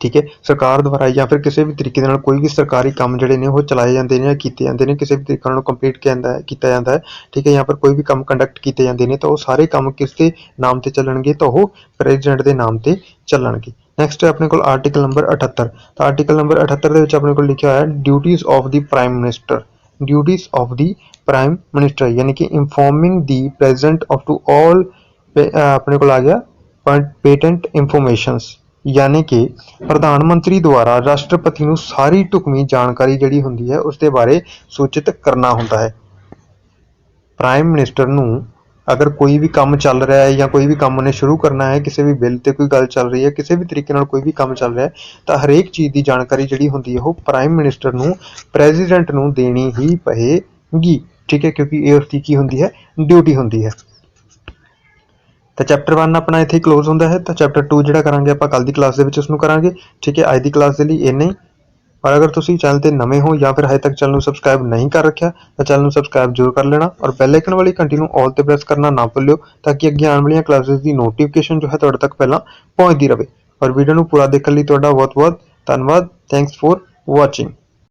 ਠੀਕ ਹੈ, ਸਰਕਾਰ ਦੁਆਰਾ ਜਾਂ ਫਿਰ ਕਿਸੇ ਵੀ ਤਰੀਕੇ ਦੇ ਨਾਲ ਕੋਈ ਵੀ ਸਰਕਾਰੀ ਕੰਮ ਜਿਹੜੇ ਨੇ ਉਹ ਚਲਾਏ ਜਾਂਦੇ ਨੇ ਜਾਂ ਕੀਤੇ ਜਾਂਦੇ ਨੇ, ਕਿਸੇ ਵੀ ਤਰੀਕੇ ਨਾਲ ਕੰਪਲੀਟ ਕੀਤਾ ਜਾਂਦਾ ਹੈ, ਕੀਤਾ ਜਾਂਦਾ ਹੈ, ਠੀਕ ਹੈ, ਜਾਂ ਫਿਰ ਕੋਈ ਵੀ ਕੰਮ ਕੰਡਕਟ ਕੀਤੇ ਜਾਂਦੇ ਨੇ, ਤਾਂ ਉਹ ਸਾਰੇ ਕੰਮ ਕਿਸ ਦੇ ਨਾਮ ਤੇ ਚੱਲਣਗੇ, ਤਾਂ ਉਹ ਪ੍ਰੈਜ਼ੀਡੈਂਟ ਦੇ ਨਾਮ ਤੇ ਚੱਲਣਗੇ। ਨੈਕਸਟ ਹੈ ਆਪਣੇ ਕੋਲ ਆਰਟੀਕਲ ਨੰਬਰ 78 ਤਾਂ ਆਰਟੀਕਲ ਨੰਬਰ 78 ਦੇ ਵਿੱਚ ਆਪਣੇ ਕੋਲ ਲਿਖਿਆ ਹੋਇਆ ਹੈ duties of the prime minister duties of the prime minister ਯਾਨੀ ਕਿ informing the president of to all ਆਪਣੇ ਕੋਲ ਆ ਗਿਆ, ਪੇਟੈਂਟ ਇਨਫੋਰਮੇਸ਼ਨਸ। ਯਾਨੀ ਕਿ ਪ੍ਰਧਾਨ ਮੰਤਰੀ ਦੁਆਰਾ ਰਾਸ਼ਟਰਪਤੀ ਨੂੰ ਸਾਰੀ ਢੁਕਵੀਂ ਜਾਣਕਾਰੀ ਜਿਹੜੀ ਹੁੰਦੀ ਹੈ, ਉਸ ਦੇ ਬਾਰੇ ਸੂਚਿਤ ਕਰਨਾ ਹੁੰਦਾ ਹੈ। ਪ੍ਰਾਈਮ ਮਿਨਿਸਟਰ ਨੂੰ ਅਗਰ ਕੋਈ ਵੀ ਕੰਮ ਚੱਲ ਰਿਹਾ ਹੈ ਜਾਂ ਕੋਈ ਵੀ ਕੰਮ ਉਹਨੇ ਸ਼ੁਰੂ ਕਰਨਾ ਹੈ, ਕਿਸੇ ਵੀ ਬਿੱਲ ਤੇ ਕੋਈ ਗੱਲ ਚੱਲ ਰਹੀ ਹੈ, ਕਿਸੇ ਵੀ ਤਰੀਕੇ ਨਾਲ ਕੋਈ ਵੀ ਕੰਮ ਚੱਲ ਰਿਹਾ ਹੈ, ਤਾਂ ਹਰੇਕ ਚੀਜ਼ ਦੀ ਜਾਣਕਾਰੀ ਜਿਹੜੀ ਹੁੰਦੀ ਹੈ, ਉਹ ਪ੍ਰਾਈਮ ਮਿਨਿਸਟਰ ਨੂੰ ਪ੍ਰੈਜ਼ੀਡੈਂਟ ਨੂੰ ਦੇਣੀ ਹੀ ਪਏਗੀ। ਠੀਕ ਹੈ, ਕਿਉਂਕਿ ਇਹ ਉਸਦੀ ਕੀ ਹੁੰਦੀ ਹੈ? ਡਿਊਟੀ ਹੁੰਦੀ ਹੈ। ਤਾਂ ਚੈਪਟਰ 1 ਆਪਣਾ ਇੱਥੇ ਕਲੋਜ਼ ਹੁੰਦਾ ਹੈ, ਤਾਂ ਚੈਪਟਰ 2 ਜਿਹੜਾ ਕਰਾਂਗੇ ਆਪਾਂ ਕੱਲ ਦੀ ਕਲਾਸ ਦੇ ਵਿੱਚ ਉਸ ਨੂੰ ਕਰਾਂਗੇ। ਠੀਕ ਹੈ, ਅੱਜ ਦੀ ਕਲਾਸ ਦੇ ਲਈ ਇੰਨਾ ਹੀ। ਔਰ ਅਗਰ ਤੁਸੀਂ ਚੈਨਲ ਤੇ ਨਵੇਂ ਹੋ ਜਾਂ ਫਿਰ ਹਜੇ ਤੱਕ ਚੈਨਲ ਨੂੰ ਸਬਸਕ੍ਰਾਈਬ ਨਹੀਂ ਕਰ ਰੱਖਿਆ, ਤਾਂ ਚੈਨਲ ਨੂੰ ਸਬਸਕ੍ਰਾਈਬ ਜ਼ਰੂਰ ਕਰ ਲੈਣਾ ਔਰ ਬੈਲ ਆਈਕਨ ਵਾਲੀ ਘੰਟੀ ਨੂੰ ਆਲ ਤੇ ਪ੍ਰੈਸ ਕਰਨਾ ਨਾ ਭੁੱਲਿਓ, ਤਾਂ ਕਿ ਅੱਗੇ ਆਉਣ ਵਾਲੀਆਂ ਕਲਾਸਿਸ ਦੀ ਨੋਟੀਫਿਕੇਸ਼ਨ ਜੋ ਹੈ ਤੁਹਾਡੇ ਤੱਕ ਪਹਿਲਾਂ ਪਹੁੰਚਦੀ ਰਹੇ। ਔਰ ਵੀਡੀਓ ਨੂੰ ਪੂਰਾ ਦੇਖਣ ਲਈ ਤੁਹਾਡਾ ਬਹੁਤ ਬਹੁਤ ਧੰਨਵਾਦ। Thanks for watching